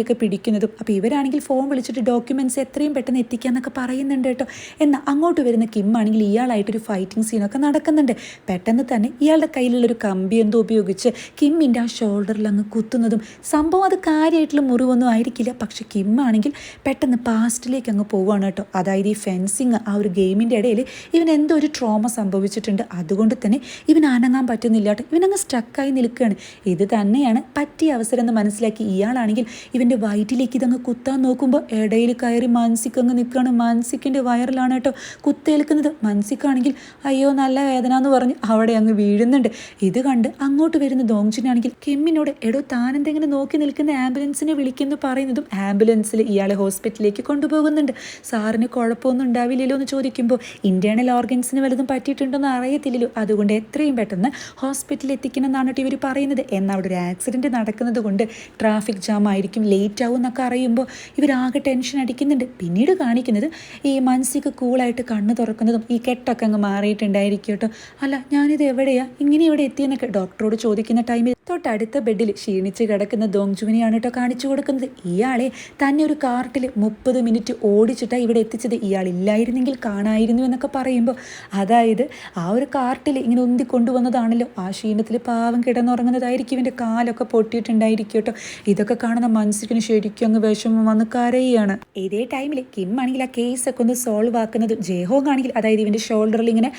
S1: കുറ്റവാളിയൊക്കെ പിടിക്കുന്നതും. അപ്പോൾ ഇവരാണെങ്കിൽ ഫോൺ വിളിച്ചിട്ട് ഡോക്യുമെന്റ്സ് എത്രയും പെട്ടെന്ന് എത്തിക്കാന്നൊക്കെ പറയുന്നുണ്ട് കേട്ടോ. എന്നാൽ അങ്ങോട്ട് വരുന്ന കിം ആണെങ്കിൽ ഇയാളായിട്ടൊരു ഫൈറ്റിംഗ് സീനൊക്കെ നടക്കുന്നുണ്ട്. പെട്ടെന്ന് തന്നെ ഇയാളുടെ കയ്യിലുള്ളൊരു കമ്പി എന്തോ ഉപയോഗിച്ച് കിമ്മിന്റെ ആ ഷോൾഡറിൽ അങ്ങ് കുത്തുന്നതും. സംഭവം അത് കാര്യമായിട്ടുള്ള മുറിവൊന്നും ആയിരിക്കില്ല. പക്ഷെ കിം ആണെങ്കിൽ പെട്ടെന്ന് പാസ്റ്റിലേക്ക് അങ്ങ് പോവുകയാണ് കേട്ടോ. അതായത് ഈ ഫെൻസിങ് ആ ഒരു ഗെയിമിന്റെ ഇടയിൽ ഇവൻ എന്തോ ഒരു ട്രോമ സംഭവിച്ചിട്ടുണ്ട്. അതുകൊണ്ട് തന്നെ ഇവൻ അനങ്ങാൻ പറ്റുന്നില്ല കേട്ടോ. ഇവനങ്ങ് സ്റ്റക്കായി നിൽക്കുകയാണ്. ഇത് തന്നെയാണ് പറ്റിയ അവസരം എന്ന് മനസ്സിലാക്കി ഇയാളാണെങ്കിൽ ഇവന്റെ വയറ്റിലേക്ക് ഇതങ്ങ് കുത്താൻ നോക്കുമ്പോൾ ഇടയിൽ കയറി മാനസിക് അങ്ങ് നിൽക്കുകയാണ്. മാനസിക്കിന്റെ വയറിലാണ് കേട്ടോ കുത്തേൽക്കുന്നത്. മാനസിക്കാണെങ്കിൽ അയ്യോ നല്ല വേദന എന്ന് പറഞ്ഞ് അവിടെ അങ്ങ് വീഴുന്നുണ്ട്. ഇത് കണ്ട് അങ്ങോട്ട് വരുന്ന ദോങ്ജിനാണെങ്കിൽ കെമ്മിനോട് എടോ താനെന്തെങ്ങനെ നോക്കി നിൽക്കുന്ന ആംബുലൻസിനെ വിളിക്കുന്നു പറയുന്നതും ആംബുലൻസിൽ ഇയാളെ ഹോസ്പിറ്റലിലേക്ക് കൊണ്ടുപോകുന്നുണ്ട്. സാറിന് കുഴപ്പമൊന്നും ഉണ്ടാവില്ലല്ലോ എന്ന് ചോദിക്കുമ്പോൾ ഇന്റേണൽ ഓർഗൻസിന് വല്ലതും പറ്റിയിട്ടുണ്ടോന്ന് അറിയത്തില്ലല്ലോ. അതുകൊണ്ട് എത്രയും പെട്ടെന്ന് ഹോസ്പിറ്റലിൽ എത്തിക്കണം എന്നാണ് ഇവർ പറയുന്നത്. എന്നാൽ അവിടെ ഒരു ആക്സിഡന്റ് നടക്കുന്നത് കൊണ്ട് ട്രാഫിക് ജാം ആയിരിക്കും ലേറ്റ് ആവും എന്നൊക്കെ അറിയുമ്പോൾ ഇവരാകെ ടെൻഷൻ അടിക്കുന്നുണ്ട്. പിന്നീട് കാണിക്കുന്നത് ഈ മനസ്സിക്ക് കൂളായിട്ട് കണ്ണ് തുറക്കുന്നതും ഈ കെട്ടൊക്കെ അങ്ങ് മാറിയിട്ടുണ്ടായിരിക്കും കേട്ടോ. അല്ല ഞാനിത് എവിടെയാണ് ഇങ്ങനെ ഇവിടെ എത്തിയെന്നൊക്കെ ഡോക്ടറോട് ചോദിക്കുന്ന ടൈമിൽ തൊട്ടടുത്ത ബെഡിൽ ക്ഷീണിച്ച് കിടക്കുന്ന ദോങ്ജുവിനെയാണ് കേട്ടോ കാണിച്ചു കൊടുക്കുന്നത്. ഇയാളെ തന്നെ ഒരു കാർട്ടിൽ മുപ്പത് മിനിറ്റ് ഓടിച്ചിട്ടാണ് ഇവിടെ എത്തിച്ചത്. ഇയാൾ ഇല്ലായിരുന്നെങ്കിൽ കാണായിരുന്നു എന്നൊക്കെ പറയുമ്പോൾ അതായത് ആ ഒരു കാർട്ടിൽ ഇങ്ങനെ ഉന്തി കൊണ്ടുവന്നതാണല്ലോ. ആ ക്ഷീണത്തിൽ പാവം കിടന്നുറങ്ങുന്നതായിരിക്കും ഇവന്റെ കാലൊക്കെ പൊട്ടിയിട്ടുണ്ടായിരിക്കും കേട്ടോ ഇതൊക്കെ കാണുന്ന മനസ്സിന് ശരിക്കും അങ്ങ് വിഷമം വന്ന് കരയുകയാണ് ഇതേ ടൈമിൽ കിം ആണെങ്കിൽ ആ കേസൊക്കെ ഒന്ന് സോൾവ് ആക്കുന്നത് ജേഹോങ് ആണെങ്കിൽ അതായത് ഇവന്റെ ഷോൾഡറിൽ ഇങ്ങനെ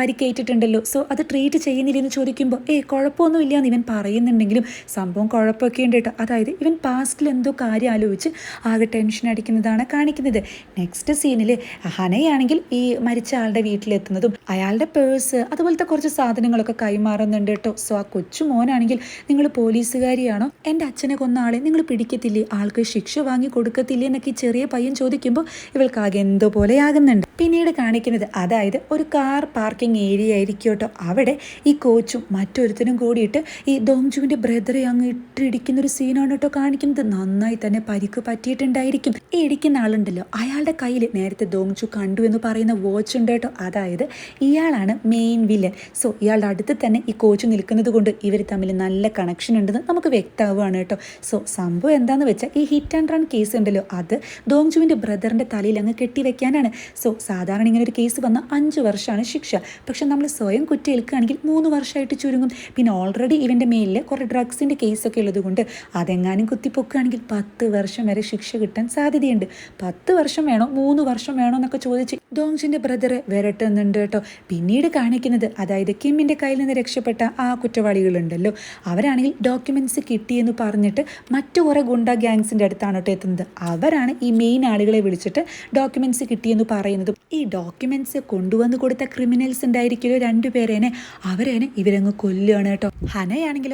S1: പരിക്കേറ്റിട്ടുണ്ടല്ലോ. സോ അത് ട്രീറ്റ് ചെയ്യുന്നില്ലെന്ന് ചോദിക്കുമ്പോൾ ഏ കുഴപ്പമൊന്നുമില്ല എന്ന് ഇവൻ പറയുന്നുണ്ടെങ്കിലും സംഭവം കുഴപ്പമൊക്കെ ഉണ്ട് കേട്ടോ. അതായത് ഇവൻ പാസ്റ്റിൽ എന്തോ കാര്യം ആലോചിച്ച് ആകെ ടെൻഷൻ അടിക്കുന്നതാണ് കാണിക്കുന്നത്. നെക്സ്റ്റ് സീനിൽ ഹനയാണെങ്കിൽ ഈ മരിച്ച ആളുടെ വീട്ടിലെത്തുന്നതും അയാളുടെ പേഴ്സ് അതുപോലത്തെ കുറച്ച് സാധനങ്ങളൊക്കെ കൈമാറുന്നുണ്ട് കേട്ടോ. സോ ആ കൊച്ചു മോനാണെങ്കിൽ നിങ്ങൾ പോലീസുകാരിയാണോ? എന്റെ അച്ഛനെ കൊന്ന ആളെ നിങ്ങൾ പിടിക്കത്തില്ലേ? ആൾക്ക് ശിക്ഷ വാങ്ങി കൊടുക്കത്തില്ലേ? എന്നൊക്കെ ഈ ചെറിയ പയ്യൻ ചോദിക്കുമ്പോൾ ഇവൾക്ക് ആകെ എന്തോ പോലെയാകുന്നുണ്ട് പിന്നീട് കാണിക്കുന്നത് അതായത് ഒരു കാർ പാർക്കിംഗ് ഏരിയ ആയിരിക്കും കേട്ടോ. അവിടെ ഈ കോച്ചും മറ്റൊരുത്തനും കൂടിയിട്ട് ഈ ദോങ്ജുവിന്റെ ബ്രദറെ അങ്ങ് ഇട്ടിടിക്കുന്ന ഒരു സീനാണ് കേട്ടോ കാണിക്കുന്നത്. നന്നായി തന്നെ പരിക്ക് പറ്റിയിട്ടുണ്ടായിരിക്കും. ഈ ഇടിക്കുന്ന ആളുണ്ടല്ലോ. അയാളുടെ കയ്യിൽ നേരത്തെ ഡോങ്ജു കണ്ടു എന്ന് പറയുന്ന വാച്ച് ഉണ്ട് കേട്ടോ. അതായത് ഇയാളാണ് മെയിൻ വില്ലൻ സോ ഇയാളുടെ അടുത്ത് തന്നെ ഈ കോച്ച് നിൽക്കുന്നത് കൊണ്ട് ഇവർ തമ്മിൽ നല്ല കണക്ഷൻ ഉണ്ടെന്ന് നമുക്ക് വ്യക്തമാവുകയാണ് കേട്ടോ. സോ സംഭവം എന്താണെന്ന് വെച്ചാൽ ഈ ഹിറ്റ് ആൻഡ് റൺ കേസ് ഉണ്ടല്ലോ. അത് ദോങ്ജുവിന്റെ ബ്രദറിന്റെ തലയിൽ അങ്ങ് കെട്ടിവെക്കാനാണ്. സോ സാധാരണ ഇങ്ങനെ ഒരു കേസ് വന്ന അഞ്ച് വർഷമാണ് ശിക്ഷ. പക്ഷെ നമ്മൾ സ്വയം കുറ്റേൽക്കുകയാണെങ്കിൽ മൂന്ന് വർഷമായിട്ട് ചുരുങ്ങും. പിന്നെ ഓൾറെഡി ഇവന്റെ മേലിൽ കുറേ ഡ്രഗ്സിന്റെ കേസൊക്കെ ഉള്ളതുകൊണ്ട് അതെങ്ങാനും കുത്തിപ്പൊക്കുകയാണെങ്കിൽ പത്ത് വർഷം വരെ ശിക്ഷ കിട്ടാൻ സാധ്യതയുണ്ട്. പത്ത് വർഷം വേണോ? മൂന്ന് വർഷം വേണോ എന്നൊക്കെ ചോദിച്ച് ഡോങ്ജിന്റെ ബ്രദറെ വരട്ടുന്നുണ്ട് കേട്ടോ. പിന്നീട് കാണിക്കുന്നത് അതായത് കിമ്മിന്റെ കയ്യിൽ നിന്ന് രക്ഷപ്പെട്ട ആ കുറ്റവാളികളുണ്ടല്ലോ. അവരാണെങ്കിൽ ഡോക്യുമെന്റ്സ് കിട്ടിയെന്ന് പറഞ്ഞിട്ട് മറ്റു കുറേ ഗുണ്ട ഗ്യാങ്സിന്റെ അടുത്താണ് കേട്ടോ എത്തുന്നത്. അവരാണ് ഈ മെയിൻ ആളുകളെ വിളിച്ചിട്ട് ഡോക്യുമെന്റ്സ് കിട്ടിയെന്ന് പറയുന്നത്. ഈ ഡോക്യുമെന്റ്സ് കൊണ്ടുവന്ന് കൊടുത്ത ക്രിമിനൽസ് ഉണ്ടായിരിക്കുമല്ലോ രണ്ടുപേരേനെ? അവരേനെ ഇവരങ്ങ് കൊല്ലുകയാണ് കേട്ടോ.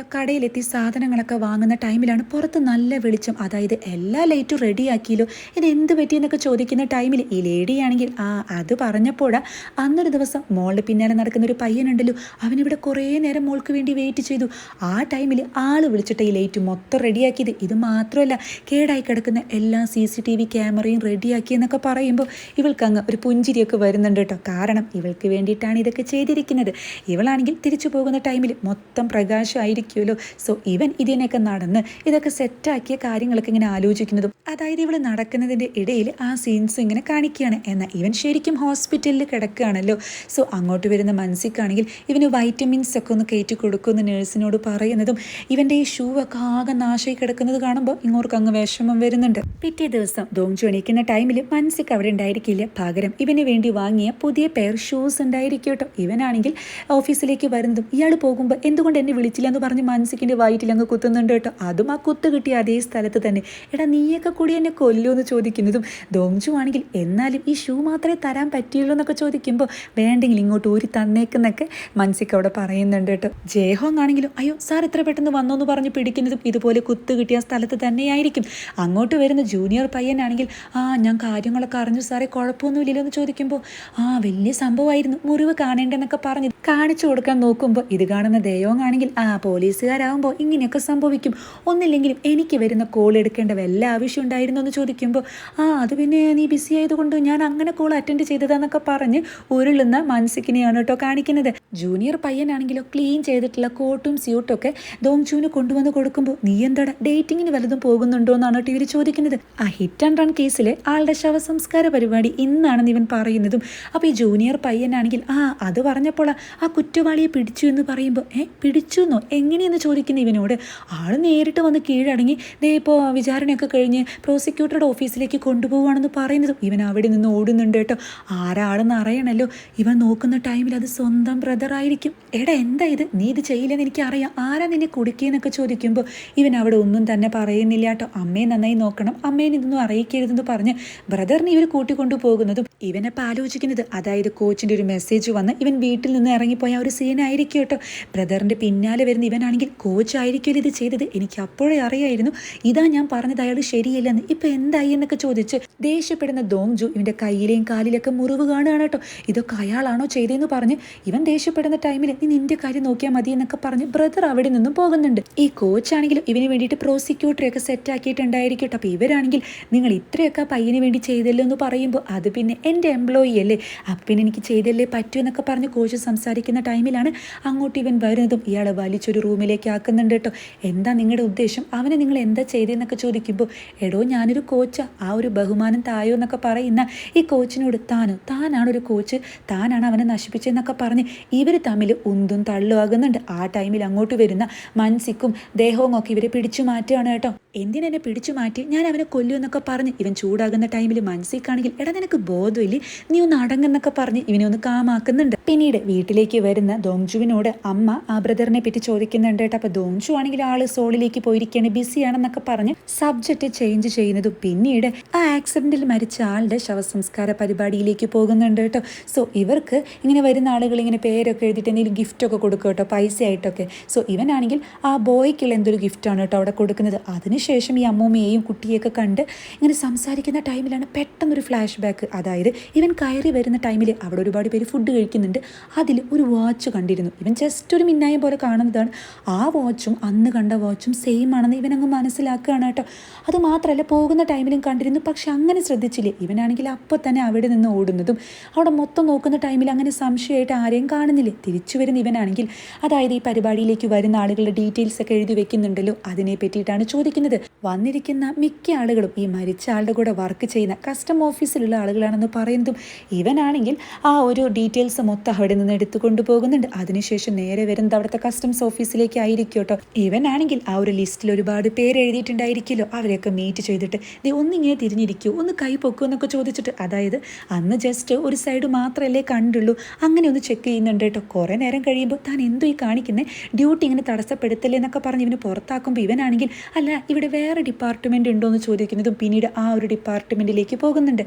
S1: ഹനയാണെങ്കിലോ കടയിലെത്തി സാധനങ്ങളൊക്കെ വാങ്ങുന്ന ടൈമിലാണ് പുറത്ത് നല്ല വെളിച്ചം. അതായത് എല്ലാ ലൈറ്റും റെഡിയാക്കിയല്ലോ. ഇത് എന്ത് പറ്റിയെന്നൊക്കെ ചോദിക്കുന്ന ടൈമിൽ ഈ ലേഡിയാണെങ്കിൽ ആ അത് പറഞ്ഞപ്പോഴാ അന്നൊരു ദിവസം മോളുടെ പിന്നാലെ നടക്കുന്ന ഒരു പയ്യനുണ്ടല്ലോ. അവനിവിടെ കുറേ നേരം മോൾക്ക് വേണ്ടി വെയിറ്റ് ചെയ്തു. ആ ടൈമിൽ ആൾ വിളിച്ചിട്ട് ഈ ലൈറ്റ് മൊത്തം റെഡിയാക്കിയത്. ഇത് മാത്രമല്ല കേടായി കിടക്കുന്ന എല്ലാ സി സി ടി വി ക്യാമറയും റെഡിയാക്കിയെന്നൊക്കെ പറയുമ്പോൾ ഇവൾക്ക് അങ്ങ് ഒരു പുഞ്ചിരിയൊക്കെ വരുന്നുണ്ട് കേട്ടോ. കാരണം ഇവൾക്ക് വേണ്ടിയിട്ടാണ് ഇതൊക്കെ ചെയ്തിരിക്കുന്നത്. ഇവളാണെങ്കിൽ തിരിച്ചു പോകുന്ന ടൈമിൽ മൊത്തം പ്രകാശമായിരിക്കുമല്ലോ സോ ഇവൻ ഇതിനെയൊക്കെ നടന്ന് ഇതൊക്കെ സെറ്റാക്കിയ കാര്യങ്ങളൊക്കെ ഇങ്ങനെ ആലോചിക്കുന്നതും അതായത് ഇവൾ നടക്കുന്നതിന്റെ ഇടയിൽ ആ സീൻസ് ഇങ്ങനെ കാണിക്കുകയാണ്. എന്നാൽ ഇവൻ ശരിക്കും ഹോസ്പിറ്റലിൽ കിടക്കുകയാണല്ലോ. സോ അങ്ങോട്ട് വരുന്ന മനസ്സിക്കാണെങ്കിൽ ഇവന് വൈറ്റമിൻസ് ഒക്കെ ഒന്ന് കയറ്റി കൊടുക്കുമെന്ന് നേഴ്സിനോട് പറയുന്നതും ഇവന്റെ ഈ ഷൂ ഒക്കെ ആകെ നാശമായി കിടക്കുന്നത് കാണുമ്പോൾ ഇങ്ങോർക്ക് അങ്ങ് വിഷമം വരുന്നുണ്ട്. പിറ്റേ ദിവസം ദോങ്ജു എണീക്കുന്ന ടൈമിൽ മനസ്സിക്ക് അവിടെ ഉണ്ടായിരിക്കില്ല. പകരം ഇവന് വേണ്ടി വാങ്ങിയ പുതിയ പെയർ ഷൂസ് ഉണ്ടായിരിക്കും കേട്ടോ. ഇവനാണെങ്കിൽ ഓഫീസിലേക്ക് വരുന്നതും ഇയാൾ പോകുമ്പോൾ എന്തുകൊണ്ട് എന്നെ വിളിച്ചില്ല എന്ന് പറഞ്ഞ് പറഞ്ഞ് മാനസിക്കിന്റെ വയറ്റിൽ അങ്ങ് കുത്തുന്നുണ്ട് കേട്ടോ. അതും ആ കുത്ത് കിട്ടിയ അതേ സ്ഥലത്ത് തന്നെ. എടാ നീയൊക്കെ കൂടി എന്നെ കൊല്ലൂ എന്ന് ചോദിക്കുന്നതും ദോംജു ആണെങ്കിൽ എന്നാലും ഈ ഷൂ മാത്രമേ തരാൻ പറ്റിയുള്ളൂ എന്നൊക്കെ ചോദിക്കുമ്പോൾ വേണ്ടെങ്കിൽ ഇങ്ങോട്ട് ഊരി തന്നേക്കെന്നൊക്കെ മനസ്സിക്ക് അവിടെ പറയുന്നുണ്ട് കേട്ടോ. ജയഹോങ് ആണെങ്കിലും അയ്യോ സാർ എത്ര പെട്ടെന്ന് വന്നു എന്ന് പറഞ്ഞ് പിടിക്കുന്നതും ഇതുപോലെ കുത്ത് കിട്ടിയ സ്ഥലത്ത് തന്നെയായിരിക്കും. അങ്ങോട്ട് വരുന്ന ജൂനിയർ പയ്യനാണെങ്കിൽ ആ ഞാൻ കാര്യങ്ങളൊക്കെ അറിഞ്ഞു സാറേ കുഴപ്പമൊന്നുമില്ലല്ലോ എന്ന് ചോദിക്കുമ്പോൾ ആ വലിയ സംഭവമായിരുന്നു മുറിവ് കാണേണ്ടെന്നൊക്കെ പറഞ്ഞ് കാണിച്ചു കൊടുക്കാൻ നോക്കുമ്പോൾ ഇത് കാണുന്ന ദയോങ് ആണെങ്കിൽ ആ പോലീസുകാരാകുമ്പോൾ ഇങ്ങനെയൊക്കെ സംഭവിക്കും. ഒന്നില്ലെങ്കിലും എനിക്ക് വരുന്ന കോൾ എടുക്കേണ്ട വല്ല ആവശ്യം ഉണ്ടായിരുന്നു എന്ന് ചോദിക്കുമ്പോൾ ആ അത് പിന്നെ നീ ബിസി ആയതുകൊണ്ട് ഞാൻ അങ്ങനെ കോൾ അറ്റൻഡ് ചെയ്തതാന്നൊക്കെ പറഞ്ഞ് ഉരുളുന്ന മാനസികനെയാണ് കേട്ടോ കാണിക്കുന്നത്. ജൂനിയർ പയ്യനാണെങ്കിലോ ക്ലീൻ ചെയ്തിട്ടുള്ള കോട്ടും സ്യൂട്ടും ഒക്കെ ദോങ്ചുവിന് കൊണ്ടുവന്ന് കൊടുക്കുമ്പോൾ നീ എന്താടാ ഡേറ്റിങ്ങിന് വല്ലതും പോകുന്നുണ്ടോ എന്നാണ് കേട്ടോ ഇവർ ചോദിക്കുന്നത്. ആ ഹിറ്റ് ആൻഡ് റൺ കേസിൽ ആളുടെ ശവസംസ്കാര പരിപാടി ഇന്നാണെന്ന് ഇവൻ പറയുന്നതും അപ്പോൾ ഈ ജൂനിയർ പയ്യനാണെങ്കിൽ ആ അത് പറഞ്ഞപ്പോൾ ആ കുറ്റവാളിയെ പിടിച്ചു എന്ന് പറയുമ്പോൾ ഏ പിടിച്ചു എന്നോ എങ്ങനെയെന്ന് ചോദിക്കുന്ന ഇവനോട് ആൾ നേരിട്ട് വന്ന് കീഴടങ്ങി ദേ ഇപ്പോൾ വിചാരണയൊക്കെ കഴിഞ്ഞ് പ്രോസിക്യൂട്ടറുടെ ഓഫീസിലേക്ക് കൊണ്ടുപോവുകയാണെന്ന് പറയുന്നത്. ഇവൻ അവിടെ നിന്ന് ഓടുന്നുണ്ട് കേട്ടോ. ആരാളെന്ന് അറിയണല്ലോ. ഇവൻ നോക്കുന്ന ടൈമിൽ അത് സ്വന്തം ബ്രദറായിരിക്കും എടാ എന്താ ഇത്? നീ ഇത് ചെയ്യില്ലെന്ന് എനിക്ക് അറിയാം ആരാ നിന്നെ കുടുക്കിയെന്നൊക്കെ ചോദിക്കുമ്പോൾ ഇവൻ അവിടെ ഒന്നും തന്നെ പറയുന്നില്ല കേട്ടോ. അമ്മയെ നന്നായി നോക്കണം. അമ്മേനെ ഇതൊന്നും അറിയിക്കരുതെന്ന് പറഞ്ഞ് ബ്രദറിനെ ഇവർ കൂട്ടിക്കൊണ്ടു പോകുന്നതും ഇവനപ്പോൾ ആലോചിക്കുന്നത്. അതായത് കോച്ചിന്റെ ഒരു മെസ്സേജ് വന്ന് ഇവൻ വീട്ടിൽ നിന്ന് ഇറങ്ങിപ്പോയ ഒരു സീനായിരിക്കും കേട്ടോ. ബ്രദറിന്റെ പിന്നാലെ വരുന്ന ഇവനാണെങ്കിൽ കോച്ച് ആയിരിക്കുമല്ലോ ഇത് ചെയ്തത്? എനിക്ക് അപ്പോഴേ അറിയായിരുന്നു. ഇതാ ഞാൻ പറഞ്ഞത് അയാൾ ശരിയല്ലെന്ന്. ഇപ്പം എന്തായി എന്നൊക്കെ ചോദിച്ച് ദേഷ്യപ്പെടുന്ന ദോങ്ജു ഇവന്റെ കയ്യിലെയും കാലിലൊക്കെ മുറിവ് കാണുകയാണ് കേട്ടോ. ഇതൊക്കെ അയാളാണോ ചെയ്തതെന്ന് പറഞ്ഞ് ഇവൻ ദേഷ്യപ്പെടുന്ന ടൈമിൽ നീ നിന്റെ കാര്യം നോക്കിയാൽ മതി എന്നൊക്കെ പറഞ്ഞ് ബ്രദർ അവിടെ നിന്നും പോകുന്നുണ്ട്. ഈ കോച്ചാണെങ്കിലും ഇവന് വേണ്ടിയിട്ട് പ്രോസിക്യൂട്ടറെയൊക്കെ സെറ്റ് ആക്കിയിട്ടുണ്ടായിരിക്കും കേട്ടോ. അപ്പോൾ ഇവരാണെങ്കിൽ നിങ്ങൾ ഇത്രയൊക്കെ പയ്യന് വേണ്ടി ചെയ്തല്ലോ എന്ന് പറയുമ്പോൾ അത് പിന്നെ എന്റെ എംപ്ലോയി അല്ലേ? അപ്പം എനിക്ക് ചെയ്തല്ലേ പറ്റൂ എന്നൊക്കെ പറഞ്ഞ് കോച്ച് സംസാരിക്കുന്ന ടൈമിലാണ് അങ്ങോട്ട് ഇവൻ വരുന്നതും ഇയാളെ വലിച്ചൊരു റൂമിലേക്ക് ആക്കുന്നുണ്ട് കേട്ടോ. എന്താ നിങ്ങളുടെ ഉദ്ദേശം? അവനെ നിങ്ങൾ എന്താ ചെയ്തതെന്നൊക്കെ ചോദിക്കുമ്പോൾ എടോ ഞാനൊരു കോച്ചാ ആ ഒരു ബഹുമാനം തായോ എന്നൊക്കെ പറയുന്ന ഈ കോച്ചിനോട് താനോ? താനാണ് ഒരു കോച്ച് താനാണ് അവനെ നശിപ്പിച്ചതെന്നൊക്കെ പറഞ്ഞ് ഇവർ തമ്മിൽ ഉന്തും തള്ളുമാകുന്നുണ്ട്. ആ ടൈമിൽ അങ്ങോട്ട് വരുന്ന മനസ്സിക്കും ദേഹവും ഒക്കെ ഇവരെ പിടിച്ചു മാറ്റുകയാണ് കേട്ടോ. എന്തിനെന്നെ പിടിച്ചു മാറ്റി? ഞാൻ അവനെ കൊല്ലു എന്നൊക്കെ പറഞ്ഞ് ഇവൻ ചൂടാകുന്ന ടൈമിൽ മനസ്സിക്കാണെങ്കിൽ എടാ നിനക്ക് ബോധമില്ലേ? നീ ഒന്ന് അടങ്ങെന്നൊക്കെ പറഞ്ഞ് ഇവനെ ഒന്ന് കാമാക്കുന്നുണ്ട്. പിന്നീട് വീട്ടിലേക്ക് വരുന്ന ദോങ്ജുവിനോട് അമ്മ ആ ബ്രദറിനെ പറ്റി ചോദിക്കുന്നുണ്ട് കേട്ടോ. അപ്പോൾ ദോങ്ജു ആണെങ്കിൽ ആൾ സോളിലേക്ക് പോയിരിക്കുകയാണ് ബിസിയാണെന്നൊക്കെ പറഞ്ഞ് സബ്ജക്റ്റ് ചേഞ്ച് ചെയ്യുന്നതും. പിന്നീട് ആ ആക്സിഡന്റിൽ മരിച്ച ആളുടെ ശവസംസ്കാര പരിപാടിയിലേക്ക് പോകുന്നുണ്ട് കേട്ടോ. സോ ഇവർക്ക് ഇങ്ങനെ വരുന്ന ആളുകൾ ഇങ്ങനെ പേരൊക്കെ എഴുതിട്ട് എന്തെങ്കിലും ഗിഫ്റ്റൊക്കെ കൊടുക്കും കേട്ടോ. പൈസ ആയിട്ടൊക്കെ സോ ഇവനാണെങ്കിൽ ആ ബോയ്ക്കുള്ള എന്തൊരു ഗിഫ്റ്റാണ് കേട്ടോ അവിടെ കൊടുക്കുന്നത്. അതിനുശേഷം ഈ അമ്മൂമ്മയെയും കുട്ടിയെയൊക്കെ കണ്ട് ഇങ്ങനെ സംസാരിക്കുന്ന ടൈമിലാണ് പെട്ടെന്നൊരു ഫ്ലാഷ് ബാക്ക് അതായത് ഇവൻ കയറി വരുന്ന ടൈമിൽ അവിടെ ഒരുപാട് പേര് ഫുഡ് കഴിക്കുന്നുണ്ട്. അതിൽ ഒരു വാച്ച് കണ്ടിരുന്നു. ഇവൻ ജസ്റ്റ് ഒരു മിന്നായം പോലെ കാണുന്നതാണ്. ആ വാച്ചും അന്ന് കണ്ട വാച്ചും സെയിം ആണെന്ന് ഇവനങ്ങ് മനസ്സിലാക്കുകയാണ് കേട്ടോ. അത് മാത്രമല്ല പോകുന്ന ടൈമിലും കണ്ടിരുന്നു. പക്ഷെ അങ്ങനെ ശ്രദ്ധിച്ചില്ലേ? ഇവനാണെങ്കിൽ അപ്പോൾ തന്നെ അവിടെ നിന്ന് ഓടുന്നതും അവിടെ മൊത്തം നോക്കുന്ന ടൈമിൽ അങ്ങനെ സംശയമായിട്ട് ആരെയും കാണുന്നില്ലേ? തിരിച്ചു വരുന്ന ഇവനാണെങ്കിൽ അതായത് ഈ പരിപാടിയിലേക്ക് വരുന്ന ആളുകളുടെ ഡീറ്റെയിൽസ് ഒക്കെ എഴുതി വെക്കുന്നുണ്ടല്ലോ. അതിനെ പറ്റിയിട്ടാണ് ചോദിക്കുന്നത്. വന്നിരിക്കുന്ന മിക്ക ആളുകളും ഈ മരിച്ച ആളുടെ കൂടെ വർക്ക് ചെയ്യുന്ന കസ്റ്റം ഓഫീസിലുള്ള ആളുകളാണെന്ന് പറയുന്നതും ഇവനാണെങ്കിൽ ആ ഒരു ഡീറ്റെയിൽസ് മൊത്തം അവിടെ നിന്ന് എടുത്തുകൊണ്ട് കൊണ്ടുപോകുന്നുണ്ട് അതിനുശേഷം നേരെ വരുന്നത് അവിടുത്തെ കസ്റ്റംസ് ഓഫീസിലേക്ക് ആയിരിക്കും കേട്ടോ ഇവനാണെങ്കിൽ ആ ഒരു ലിസ്റ്റിൽ ഒരുപാട് പേര് എഴുതിയിട്ടുണ്ടായിരിക്കുമല്ലോ. അവരെയൊക്കെ മീറ്റ് ചെയ്തിട്ട് ദേ ഒന്നിങ്ങനെ തിരിഞ്ഞിരിക്കൂ ഒന്ന് കൈ പൊക്കൂ എന്നൊക്കെ ചോദിച്ചിട്ട്. അതായത് അന്ന് ജസ്റ്റ് ഒരു സൈഡ് മാത്രമല്ലേ കണ്ടുള്ളൂ. അങ്ങനെ ഒന്ന് ചെക്ക് ചെയ്യുന്നുണ്ട് കേട്ടോ. കുറേ നേരം കഴിയുമ്പോൾ താൻ എന്തോ ഈ കാണിക്കുന്നത് ഡ്യൂട്ടി ഇങ്ങനെ തടസ്സപ്പെടുത്തല്ലേ എന്നൊക്കെ പറഞ്ഞ് ഇവന് പുറത്താക്കുമ്പോൾ ഇവനാണെങ്കിൽ അല്ല ഇവിടെ വേറെ ഡിപ്പാർട്ട്മെന്റ് ഉണ്ടോ എന്ന് ചോദിക്കുന്നതും പിന്നീട് ആ ഒരു ഡിപ്പാർട്ട്മെന്റിലേക്ക് പോകുന്നുണ്ട്.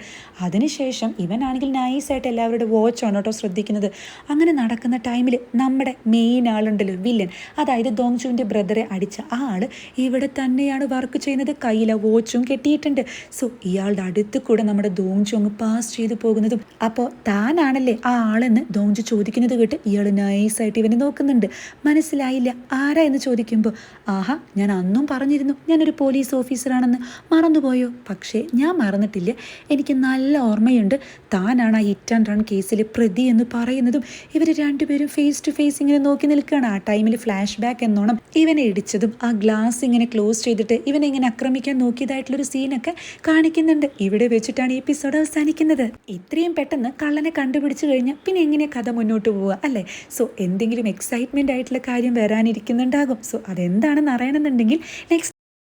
S1: അതിനുശേഷം ഇവനാണെങ്കിൽ നൈസായിട്ട് എല്ലാവരുടെ വാച്ചാണ് കേട്ടോ ശ്രദ്ധിക്കുന്നത്. അങ്ങനെ നടക്കുന്ന ടൈമിൽ നമ്മുടെ മെയിൻ ആളുണ്ടല്ലോ വില്ലൻ അതായത് ദോങ്ജുവിന്റെ ബ്രദറെ അടിച്ച ആൾ ഇവിടെ തന്നെയാണ് വർക്ക് ചെയ്യുന്നത്. കയ്യിലെ വാച്ചും കെട്ടിയിട്ടുണ്ട്. സോ ഇയാളുടെ അടുത്ത് കൂടെ നമ്മുടെ ദോങ്ജു അങ്ങ് പാസ് ചെയ്തു പോകുന്നതും. അപ്പോൾ താനാണല്ലേ ആ ആളെന്ന് ദോങ്ജു ചോദിക്കുന്നത് കേട്ട് ഇയാൾ നൈസായിട്ട് ഇവനെ നോക്കുന്നുണ്ട്. മനസ്സിലായില്ല. ആരാ എന്ന് ചോദിക്കുമ്പോൾ ആഹാ ഞാൻ അന്നും പറഞ്ഞിരുന്നു ഞാനൊരു പോലീസ് ഓഫീസറാണെന്ന് മറന്നുപോയോ? പക്ഷേ ഞാൻ മറന്നിട്ടില്ല. എനിക്ക് നല്ല ഓർമ്മയുണ്ട്. താനാണ് ആ ഹിറ്റ് ആൻഡ് റൺ കേസിലെ പ്രതി എന്ന് പറയുന്നതും. ഇവർ രണ്ടുപേരും ഫേസ് ടു ഫേസ് ഇങ്ങനെ നോക്കി നിൽക്കുകയാണ് ആ ടൈമിൽ ഫ്ലാഷ് ബാക്ക് എന്നോണം ഇവനെ ഇടിച്ചതും ആ ഗ്ലാസ് ഇങ്ങനെ ക്ലോസ് ചെയ്തിട്ട് ഇവനെ ഇങ്ങനെ ആക്രമിക്കാൻ നോക്കിയതായിട്ടുള്ള ഒരു സീനൊക്കെ കാണിക്കുന്നുണ്ട്. ഇവിടെ വെച്ചിട്ടാണ് ഈ എപ്പിസോഡ് അവസാനിക്കുന്നത്. ഇത്രയും പെട്ടെന്ന് കള്ളനെ കണ്ടുപിടിച്ചു കഴിഞ്ഞാൽ പിന്നെ എങ്ങനെ കഥ മുന്നോട്ട് പോവുക അല്ലേ? സോ എന്തെങ്കിലും എക്സൈറ്റ്മെന്റ് ആയിട്ടുള്ള കാര്യം വരാനിരിക്കുന്നുണ്ടാകും. സോ അതെന്താണെന്ന് അറിയണമെന്നുണ്ടെങ്കിൽ നെക്സ്റ്റ്